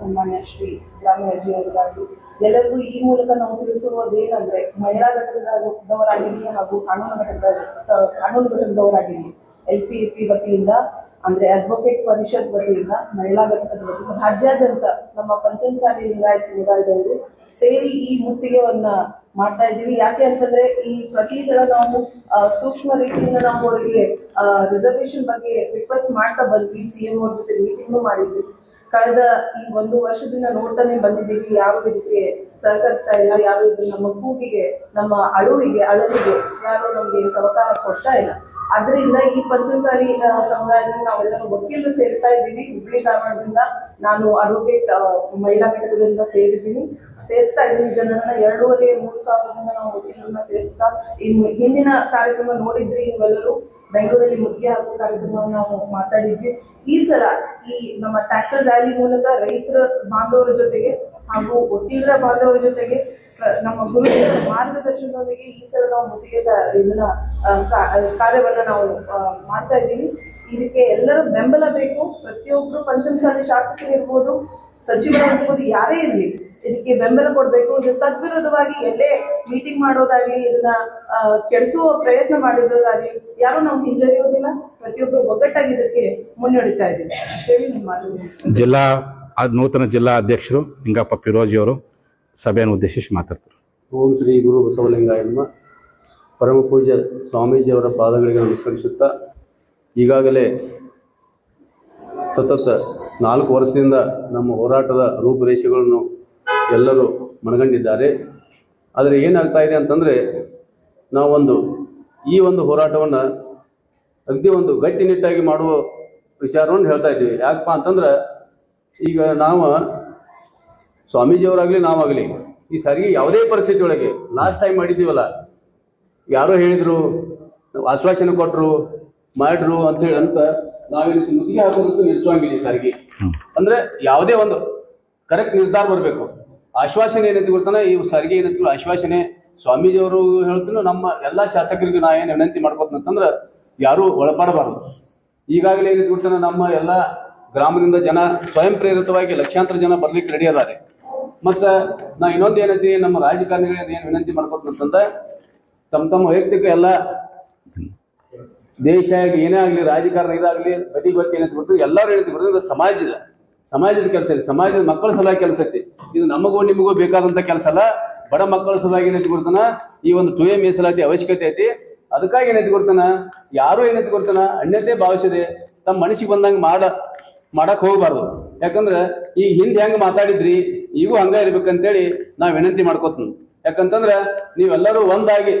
ಸನ್ಮಾನ್ಯ ಶ್ರೀ ಸಿದ್ದರಾಮಯ್ಯಜಿಯವರಿಗಾಗಿ ಎಲ್ಲರಿಗೂ ಈ ಮೂಲಕ ನಾವು ತಿಳಿಸುವುದೇನಂದ್ರೆ ಮಹಿಳಾ ಘಟಕದವರಾಗಿರಲಿ ಹಾಗೂ ಕಾನೂನು ಘಟಕದ ಕಾನೂನು ಘಟಕದವರಾಗಿರಲಿ ಎಲ್ ಪಿ ಪಿ ವತಿಯಿಂದ, ಅಂದ್ರೆ ಅಡ್ವೊಕೇಟ್ ಪರಿಷತ್ ವತಿಯಿಂದ, ಮಹಿಳಾ ಘಟಕದ ವತಿಯಿಂದ, ರಾಜ್ಯಾದ್ಯಂತ ನಮ್ಮ ಪಂಚಮಸಾಲಿ ಲಿಂಗಾಯತ್ ಸಮುದಾಯದವರು ಸೇರಿ ಈ ಮುತ್ತಿಗೆವನ್ನ ಮಾಡ್ತಾ ಇದ್ದೀವಿ. ಯಾಕೆ ಅಂತಂದ್ರೆ ಈ ಪ್ರತಿ ಸಲ ನಾವು ಸೂಕ್ಷ್ಮ ರೀತಿಯಿಂದ ನಾವು ಅವರಿಗೆ ರಿಸರ್ವೇಶನ್ ಬಗ್ಗೆ ರಿಕ್ವೆಸ್ಟ್ ಮಾಡ್ತಾ ಬಂದ್ವಿ. ಸಿಎಂ ಅವ್ರ ಜೊತೆ ಮೀಟಿಂಗ್ ಮಾಡಿದ್ವಿ. ಕಳೆದ ಈ ಒಂದು ವರ್ಷದಿಂದ ನೋಡ್ತಾನೆ ಬಂದಿದ್ದೀವಿ, ಯಾವ ಇದಕ್ಕೆ ಸಹಕರಿಸ್ತಾ ಇಲ್ಲ ಯಾರು ಇದು ನಮ್ಮ ಕೂಗಿಗೆ, ನಮ್ಮ ಅಳುವಿಗೆ ಅಳುವಿಗೆ ಯಾರು ನಮ್ಗೆ ಸಹಕಾರ ಕೊಡ್ತಾ ಇಲ್ಲ. ಅದರಿಂದ ಈ ಪಂಚಮಸಾಲಿ ಸಮುದಾಯದ ನಾವೆಲ್ಲರೂ ವಕೀಲರು ಸೇರ್ತಾ ಇದ್ದೀವಿ. ಹುಬ್ಳಿ ಧಾರವಾಡದಿಂದ ನಾನು ಅಡ್ವೊಕೇಟ್ ಮಹಿಳಾ ಘಟಕದಿಂದ ಸೇರಿದ್ದೀನಿ. ಸೇರಿಸ್ತಾ ಇದ್ದೀನಿ. ಜನರನ್ನ ಎರಡೂವರೆ, ಮೂರು ಸಾವಿರದಿಂದ ನಾವು ವಕೀಲರನ್ನ ಸೇರಿಸ್ತಾ ಇನ್ನು ಹಿಂದಿನ ಕಾರ್ಯಕ್ರಮ ನೋಡಿದ್ರಿ ನೀವೆಲ್ಲರೂ ಬೆಂಗಳೂರಲ್ಲಿ ಮುಖ್ಯ ಹಾಕೋ ಕಾರ್ಯಕ್ರಮವನ್ನು ನಾವು ಮಾತಾಡಿದ್ವಿ. ಈ ಸಲ ಈ ನಮ್ಮ ಟ್ರ್ಯಾಕ್ಟರ್ ರ್ಯಾಲಿ ಮೂಲಕ ರೈತರ ಬಾಂಧವರ ಜೊತೆಗೆ ಹಾಗೂ ವಕೀಲರ ಬಾಂಧವರ ಜೊತೆಗೆ ನಮ್ಮ ಗುರುಗಳ ಮಾರ್ಗದರ್ಶನದೊಂದಿಗೆ ಈ ಸಲ ನಾವು ಮುತ್ತಿಗೆದ ಇದನ್ನ ಕಾರ್ಯವನ್ನ ನಾವು ಮಾಡ್ತಾ ಇದ್ದೀವಿ. ಇದಕ್ಕೆ ಎಲ್ಲರೂ ಬೆಂಬಲ ಬೇಕು. ಪ್ರತಿಯೊಬ್ರು ಪಂಚಮಸಾಲಿ ಶಾಸಕರಿರ್ಬೋದು, ಸಚಿವರಾಗಿರ್ಬೋದು, ಯಾರೇ ಇರ್ಲಿ. ಇದಕ್ಕೆ ಬೆಂಬಲ ಕೊಡಬೇಕು ಇದು ತದ್ವಿರುದ್ಧವಾಗಿ ಎಲ್ಲೇ ಮೀಟಿಂಗ್ ಮಾಡೋದಾಗ್ಲಿ ಇದನ್ನ ಕೆಡಿಸುವ ಪ್ರಯತ್ನ ಮಾಡಿರೋದಾಗ್ಲಿ ಯಾರು ನಾವು ಹಿಂಜರಿಯೋದಿಲ್ಲ ಪ್ರತಿಯೊಬ್ಬರು ಒಗ್ಗಟ್ಟಾಗಿ ಇದಕ್ಕೆ ಮುನ್ನಡೆಸ್ತಾ ಇದ್ದೀವಿ. ಜಿಲ್ಲಾ ಆ ನೂತನ ಜಿಲ್ಲಾ ಅಧ್ಯಕ್ಷರು ಲಿಂಗಪ್ಪ ಪಿರೋಜಿ ಅವರು ಸಭೆಯನ್ನು ಉದ್ದೇಶಿಸಿ ಮಾತಾಡ್ತಾರೆ. ಓಂ ಶ್ರೀ ಗುರು ಬಸವಲಿಂಗಾಯಮ್ಮ ಪರಮ ಪೂಜ್ಯ ಸ್ವಾಮೀಜಿಯವರ ಪಾದಗಳಿಗೆ ನಮಸ್ಕರಿಸುತ್ತಾ ಈಗಾಗಲೇ ಸತತ ನಾಲ್ಕು ವರ್ಷದಿಂದ ನಮ್ಮ ಹೋರಾಟದ ರೂಪುರೇಷೆಗಳನ್ನು ಎಲ್ಲರೂ ಮನಗಂಡಿದ್ದಾರೆ. ಆದರೆ ಏನಾಗ್ತಾ ಇದೆ ಅಂತಂದರೆ ನಾವೊಂದು ಈ ಒಂದು ಹೋರಾಟವನ್ನು ಅಗದಿ ಒಂದು ಗಟ್ಟಿನಿಟ್ಟಾಗಿ ಮಾಡುವ ವಿಚಾರವನ್ನು ಹೇಳ್ತಾ ಇದ್ದೀವಿ. ಯಾಕಪ್ಪ ಅಂತಂದ್ರೆ ಈಗ ನಾವು ಸ್ವಾಮೀಜಿಯವರಾಗಲಿ ನಾವಾಗಲಿ ಈ ಸಾರಿಗೆ ಯಾವುದೇ ಪರಿಸ್ಥಿತಿ ಒಳಗೆ ಲಾಸ್ಟ್ ಟೈಮ್ ಮಾಡಿದ್ದೀವಲ್ಲ ಯಾರೋ ಹೇಳಿದರು ಆಶ್ವಾಸನೆ ಕೊಟ್ಟರು ಮಾಡ್ರು ಅಂತ ಹೇಳಿ ಅಂತ ನಾವೇನು ಮುತ್ತಿಗೆ ಹಾಕೋದಕ್ಕೆ ನಿಲ್ಸೋಂಗಿಲ್ಲ ಈ ಸಾರಿಗೆ. ಅಂದರೆ ಯಾವುದೇ ಒಂದು ಕರೆಕ್ಟ್ ನಿರ್ಧಾರ ಬರಬೇಕು. ಆಶ್ವಾಸನೆ ಏನಂತ ಗೊತ್ತಾನ? ಈ ಸಾರಿಗೆ ಏನಂತ ಆಶ್ವಾಸನೆ. ಸ್ವಾಮೀಜಿಯವರು ಹೇಳ್ತೀನಿ ನಮ್ಮ ಎಲ್ಲಾ ಶಾಸಕರಿಗೆ ನಾ ಏನು ವಿನಂತಿ ಮಾಡ್ಕೋತಂತಂದ್ರೆ ಯಾರು ಒಳಪಡಬಾರದು. ಈಗಾಗಲೇ ಏನಂತ ಗೊತ್ತಾನ? ನಮ್ಮ ಎಲ್ಲ ಗ್ರಾಮದಿಂದ ಜನ ಸ್ವಯಂ ಪ್ರೇರಿತವಾಗಿ ಲಕ್ಷಾಂತರ ಜನ ಬರ್ಲಿಕ್ಕೆ ರೆಡಿ ಅದಾರೆ. ಮತ್ತ ನಾ ಇನ್ನೊಂದು ಏನೈತಿ, ನಮ್ಮ ರಾಜಕಾರಣಿಗಳಿಗೆ ಏನು ವಿನಂತಿ ಮಾಡ್ಕೋತಂತಂದ್ರೆ ತಮ್ಮ ತಮ್ಮ ವೈಯಕ್ತಿಕ ಎಲ್ಲ ದೇಶ ಏನೇ ಆಗಲಿ, ರಾಜಕಾರಣ ಇದಾಗಲಿ, ಬದಿ ಬಗ್ಗೆ ಏನಂತ ಬಿಟ್ಟು ಎಲ್ಲರೂ ಏನಂತ ಇದು ಸಮಾಜದ ಸಮಾಜದ ಕೆಲಸ ಇದೆ ಸಮಾಜದ ಮಕ್ಕಳ ಸಲುವಾಗಿ ಕೆಲಸ ಐತಿ. ಇದು ನಮಗೂ ನಿಮಗೂ ಬೇಕಾದಂತ ಕೆಲಸ ಅಲ್ಲ. ಬಡ ಮಕ್ಕಳ ಸಲುವಾಗಿ ಏನೈತಿ ಕೊಡ್ತಾನ ಈ ಒಂದು ಎ ಮೀಸಲಾತಿ ಅವಶ್ಯಕತೆ ಐತಿ. ಅದಕ್ಕಾಗಿ ಏನೈತಿ ಕೊಡ್ತಾನ ಯಾರು ಏನೈತಿ ಕೊಡ್ತಾನ ಅನ್ಯತೆ ಭಾವಿಸಿದೆ. ತಮ್ಮ ಮನಸ್ಸಿಗೆ ಬಂದಂಗೆ ಮಾಡ, ಮಾಡಕ್ ಹೋಗಬಾರ್ದು. ಯಾಕಂದ್ರೆ ಈ ಹಿಂದೆ ಹೆಂಗ್ ಮಾತಾಡಿದ್ರಿ, ಈಗೂ ಹಂಗ ಇರ್ಬೇಕಂತೇಳಿ ನಾ ವಿನಂತಿ ಮಾಡ್ಕೋತೀನಿ. ಯಾಕಂತಂದ್ರ ನೀವೆಲ್ಲರೂ ಒಂದಾಗಿ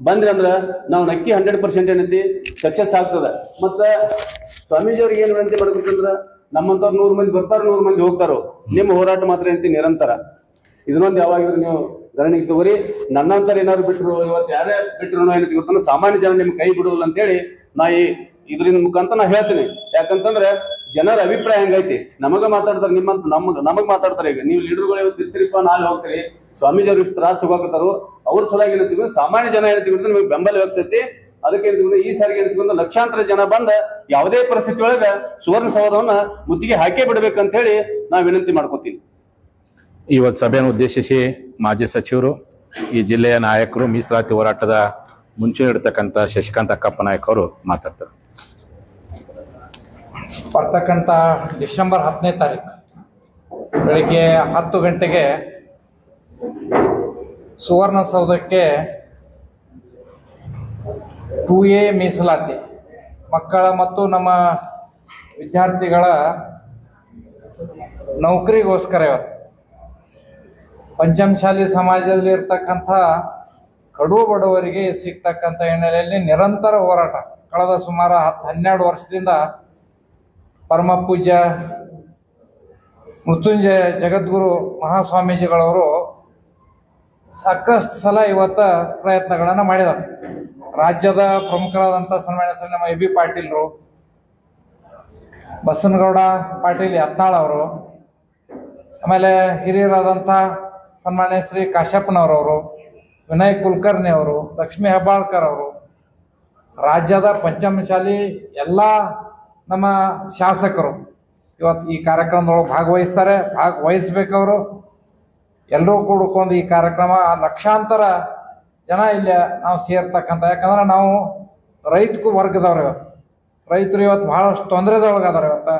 ಬಂದ್ರಿ ಅಂದ್ರ ನಾವು ನಕ್ಕಿ ಹಂಡ್ರೆಡ್ ಪರ್ಸೆಂಟ್ ಏನೈತಿ ಸಕ್ಸಸ್ ಆಗ್ತದ. ಮತ್ತ ಸ್ವಾಮೀಜಿಯವ್ರಿಗೆ ಏನು ವಿನಂತಿ ಮಾಡ್ಬೇಕಂದ್ರ ನಮ್ಮಂತವ್ರು ನೂರು ಮಂದಿ ಬರ್ತಾರ, ನೂರು ಮಂದಿ ಹೋಗ್ತಾರೋ? ನಿಮ್ಮ ಹೋರಾಟ ಮಾತ್ರ ಏನೈತಿ ನಿರಂತರ. ಇದನ್ನೊಂದು ಯಾವಾಗಿದ್ರು ನೀವು ಧರಣಿಗೆ ತಗೋರಿ. ನನ್ನಂತರ ಏನಾದ್ರು ಬಿಟ್ಟರು ಇವತ್ತು ಯಾರೇ ಬಿಟ್ಟರು ಏನಂತ ಗೊತ್ತಂದ್ರೆ ಸಾಮಾನ್ಯ ಜನ ನಿಮ್ಗೆ ಕೈ ಬಿಡುದಿಲ್ಲ ಅಂತೇಳಿ ನಾ ಈ ಇದರಿಂದ ಮುಖಾಂತರ ನಾ ಹೇಳ್ತೀನಿ. ಯಾಕಂತಂದ್ರೆ ಜನರ ಅಭಿಪ್ರಾಯ ಹೆಂಗೈತಿ? ನಮಗ ಮಾತಾಡ್ತಾರೆ ನಿಮ್ಮಂತ, ನಮಗ್ ನಮಗ್ ಮಾತಾಡ್ತಾರೆ ಈಗ. ನೀವು ಲೀಡರ್ಗಳು ಇವತ್ತು ಇರ್ತೀರಿಪ್ಪ, ನಾಳೆ ಹೋಗ್ತೀರಿ. ಸ್ವಾಮೀಜಿ ಅವ್ರು ಇಷ್ಟು ತ್ರಾಸ ಹೋಗಕತ್ತಾರು, ಅವ್ರ ಸಲುವಾಗಿ ಸಾಮಾನ್ಯ ಜನ ಅಂದ್ರೆ ನಿಮಗೆ ಬೆಂಬಲ ವ್ಯಕ್ಸತಿ ಅದಕ್ಕೆ ಈ ಸಾರಿಗೆ ಅಂದ್ರೆ ಲಕ್ಷಾಂತರ ಜನ ಬಂದ ಯಾವುದೇ ಪರಿಸ್ಥಿತಿ ಒಳಗ ಸುವರ್ಣ ಸೌಧವನ್ನ ಮುತ್ತಿಗೆ ಹಾಕೇ ಬಿಡ್ಬೇಕಂತ ಹೇಳಿ ನಾವು ವಿನಂತಿ ಮಾಡ್ಕೋತೀನಿ ಇವತ್ತು ಸಭೆಯನ್ನು ಉದ್ದೇಶಿಸಿ ಮಾಜಿ ಸಚಿವರು ಈ ಜಿಲ್ಲೆಯ ನಾಯಕರು ಮೀಸಲಾತಿ ಹೋರಾಟದ ಮುಂಚೆ ಇಡ್ತಕ್ಕಂಥ ಶಶಿಕಾಂತ್ ಅಕ್ಕಪ್ಪ ನಾಯಕ್ ಅವರು ಮಾತಾಡ್ತಾರೆ. ಬರ್ತಕ್ಕಂಥ ಡಿಸೆಂಬರ್ ಹತ್ತನೇ ತಾರೀಕು ಬೆಳಗ್ಗೆ ಹತ್ತು ಗಂಟೆಗೆ ಸುವರ್ಣಸೌಧಕ್ಕೆ ಟೂ ಎ ಮೀಸಲಾತಿ. ಮಕ್ಕಳ ಮತ್ತು ನಮ್ಮ ವಿದ್ಯಾರ್ಥಿಗಳ ನೌಕರಿಗೋಸ್ಕರ ಇವತ್ತು. ಪಂಚಮಶಾಲಿ ಸಮಾಜದಲ್ಲಿ ಇರ್ತಕ್ಕಂಥ ಕಡು ಬಡವರಿಗೆ ಸಿಗ್ತಕ್ಕಂಥ ಹಿನ್ನೆಲೆಯಲ್ಲಿ ನಿರಂತರ ಹೋರಾಟ. ಕಳೆದ ಸುಮಾರು ಹತ್ತು ಹನ್ನೆರಡು ವರ್ಷದಿಂದ ಪರಮ ಪೂಜ್ಯ ಮೃತ್ಯುಂಜಯ ಜಗದ್ಗುರು ಮಹಾಸ್ವಾಮೀಜಿಗಳವರು ಸಾಕಷ್ಟು ಸಲ ಇವತ್ತ ಪ್ರಯತ್ನಗಳನ್ನು ಮಾಡಿದ್ದಾರೆ. ರಾಜ್ಯದ ಪ್ರಮುಖರಾದಂಥ ಸನ್ಮಾನ್ಯ ನಮ್ಮ ಎ ಬಿ ಪಾಟೀಲ್ರು, ಬಸನಗೌಡ ಪಾಟೀಲ್ ಯತ್ನಾಳ್ ಅವರು, ಆಮೇಲೆ ಹಿರಿಯರಾದಂಥ ಸನ್ಮಾನ್ಯ ಶ್ರೀ ಕಾಶ್ಯಪ್ಪನವರವರು ವಿನಯ್ ಕುಲಕರ್ಣಿ ಅವರು, ಲಕ್ಷ್ಮೀ ಹೆಬ್ಬಾಳ್ಕರ್ ಅವರು, ರಾಜ್ಯದ ಪಂಚಮಶಾಲಿ ಎಲ್ಲ ನಮ್ಮ ಶಾಸಕರು ಇವತ್ತು ಈ ಕಾರ್ಯಕ್ರಮದೊಳಗೆ ಭಾಗವಹಿಸ್ತಾರೆ. ಭಾಗವಹಿಸ್ಬೇಕವರು. ಎಲ್ಲರೂ ಕೂಡ್ಕೊಂಡು ಈ ಕಾರ್ಯಕ್ರಮ ಲಕ್ಷಾಂತರ ಜನ ಇಲ್ಲಿ ನಾವು ಸೇರ್ತಕ್ಕಂಥ, ಯಾಕಂದ್ರೆ ನಾವು ರೈತಕ್ಕೂ ವರ್ಗದವ್ರು ಇವತ್ತು. ರೈತರು ಇವತ್ತು ಬಹಳಷ್ಟು ತೊಂದರೆದೊಳಗದಾರ ಇವತ್ತು.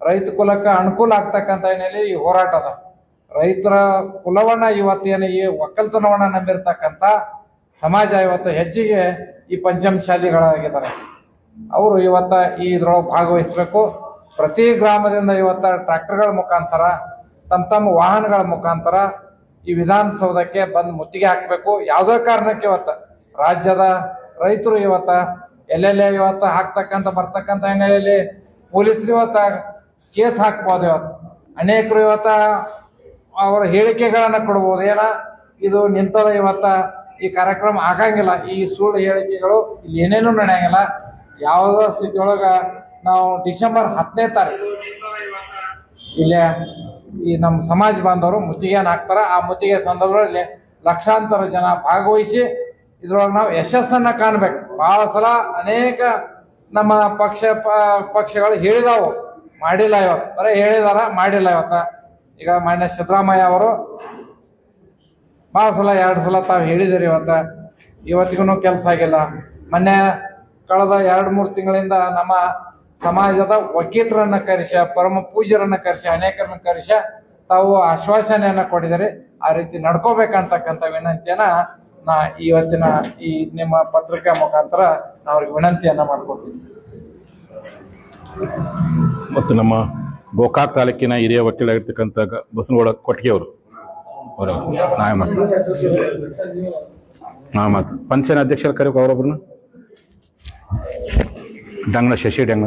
ರೈತ ಕುಲಕ್ಕೆ ಅನುಕೂಲ ಆಗ್ತಕ್ಕಂಥ ಏನಲ್ಲಿ ಈ ಹೋರಾಟ ಅದ. ರೈತರ ಕುಲವನ್ನ ಇವತ್ತೇನು ಈ ಒಕ್ಕಲ್ತನವನ್ನ ನಂಬಿರ್ತಕ್ಕಂಥ ಸಮಾಜ ಇವತ್ತು ಹೆಚ್ಚಿಗೆ ಈ ಪಂಚಮಶಾಲಿಗಳಾಗಿದ್ದಾರೆ. ಅವರು ಇವತ್ತ ಈ ಇದ್ರೊಳಗೆ ಭಾಗವಹಿಸಬೇಕು. ಪ್ರತಿ ಗ್ರಾಮದಿಂದ ಇವತ್ತ ಟ್ರ್ಯಾಕ್ಟರ್ಗಳ ಮುಖಾಂತರ, ತಮ್ಮ ತಮ್ಮ ವಾಹನಗಳ ಮುಖಾಂತರ ಈ ವಿಧಾನಸೌಧಕ್ಕೆ ಬಂದು ಮುತ್ತಿಗೆ ಹಾಕಬೇಕು. ಯಾವುದೋ ಕಾರಣಕ್ಕೆ ಇವತ್ತ? ರಾಜ್ಯದ ರೈತರು ಇವತ್ತ, ಎಲ್ಲೆಲ್ಲೇ ಇವತ್ತ ಹಾಕ್ತಕ್ಕಂಥ, ಬರ್ತಕ್ಕಂಥ ಹಿನ್ನೆಲೆಯಲ್ಲಿ ಪೊಲೀಸರು ಇವತ್ತ ಕೇಸ್ ಹಾಕ್ಬೋದು ಇವತ್ತು. ಅನೇಕರು ಇವತ್ತ ಅವರ ಹೇಳಿಕೆಗಳನ್ನು ಕೊಡ್ಬೋದು. ಏನ? ಇದು ನಿಂತದ ಇವತ್ತ ಈ ಕಾರ್ಯಕ್ರಮ ಆಗಂಗಿಲ್ಲ. ಈ ಸುಳ್ಳು ಹೇಳಿಕೆಗಳು ಇಲ್ಲಿ ಏನೇನು ನಡೆಯಂಗಿಲ್ಲ. ಯಾವುದೋ ಸ್ಥಿತಿಯೊಳಗ ನಾವು ಡಿಸೆಂಬರ್ ಹತ್ತನೇ ತಾರೀಕು. ಇಲ್ಲೇ ಈ ನಮ್ಮ ಸಮಾಜ ಬಾಂಧವರು ಮುತ್ತಿಗೆಯನ್ನು ಹಾಕ್ತಾರೆ, ಆ ಮುತ್ತಿಗೆ ಸಂದರ್ಭದಲ್ಲಿ ಲಕ್ಷಾಂತರ ಜನ ಭಾಗವಹಿಸಿ ಇದ್ರೊಳಗೆ ನಾವು ಯಶಸ್ಸನ್ನು ಕಾಣಬೇಕು. ಭಾಳ ಸಲ ಅನೇಕ ನಮ್ಮ ಪಕ್ಷ ಪಕ್ಷಗಳು ಹೇಳಿದಾವು, ಮಾಡಿಲ್ಲ ಇವತ್ತು. ಬರೀ ಹೇಳಿದಾರ, ಮಾಡಿಲ್ಲ ಇವತ್ತು. ಈಗ ಮಾನ್ಯ ಸಿದ್ದರಾಮಯ್ಯ ಅವರು ಭಾಳ ಸಲ, ಎರಡು ಸಲ ತಾವು ಹೇಳಿದಿರಿ ಇವತ್ತು. ಇವತ್ತಿಗೂ ಕೆಲಸ ಆಗಿಲ್ಲ. ಮೊನ್ನೆ ಕಳೆದ ಎರಡು, ಮೂರು ತಿಂಗಳಿಂದ ನಮ್ಮ ಸಮಾಜದ ವಕೀಲರನ್ನ ಕರೆಸ ಪರಮ ಪೂಜ್ಯರನ್ನ ಕರೆಸಿ ಅನೇಕರನ್ನ ಕರೆಸ ತಾವು ಆಶ್ವಾಸನೆಯನ್ನ ಕೊಡಿದರೆ ಆ ರೀತಿ ನಡ್ಕೋಬೇಕಂತಕ್ಕಂಥ ವಿನಂತಿಯನ್ನ ನಾ ಇವತ್ತಿನ ಈ ನಿಮ್ಮ ಪತ್ರಿಕಾ ಮುಖಾಂತರ ಅವ್ರಿಗೆ ವಿನಂತಿಯನ್ನ ಮಾಡ್ಕೊಡ್ತೀನಿ. ಮತ್ತು ನಮ್ಮ ಗೋಕಾಕ್ ತಾಲೂಕಿನ ಹಿರಿಯ ವಕೀಲಾಗಿರ್ತಕ್ಕಂಥ ಬಸನಗೌಡ ಕೊಟ್ಟಿಗೆ ಅವರು. ನಾಯ ನಾ ಮಾತು. ಪಂಚೇನ ಅಧ್ಯಕ್ಷರ ಕರೆಯೋಕೆ ಅವರೊಬ್ಬರನ್ನ ಡಂಗ್ನ ಶಶಿ ಡಂಗ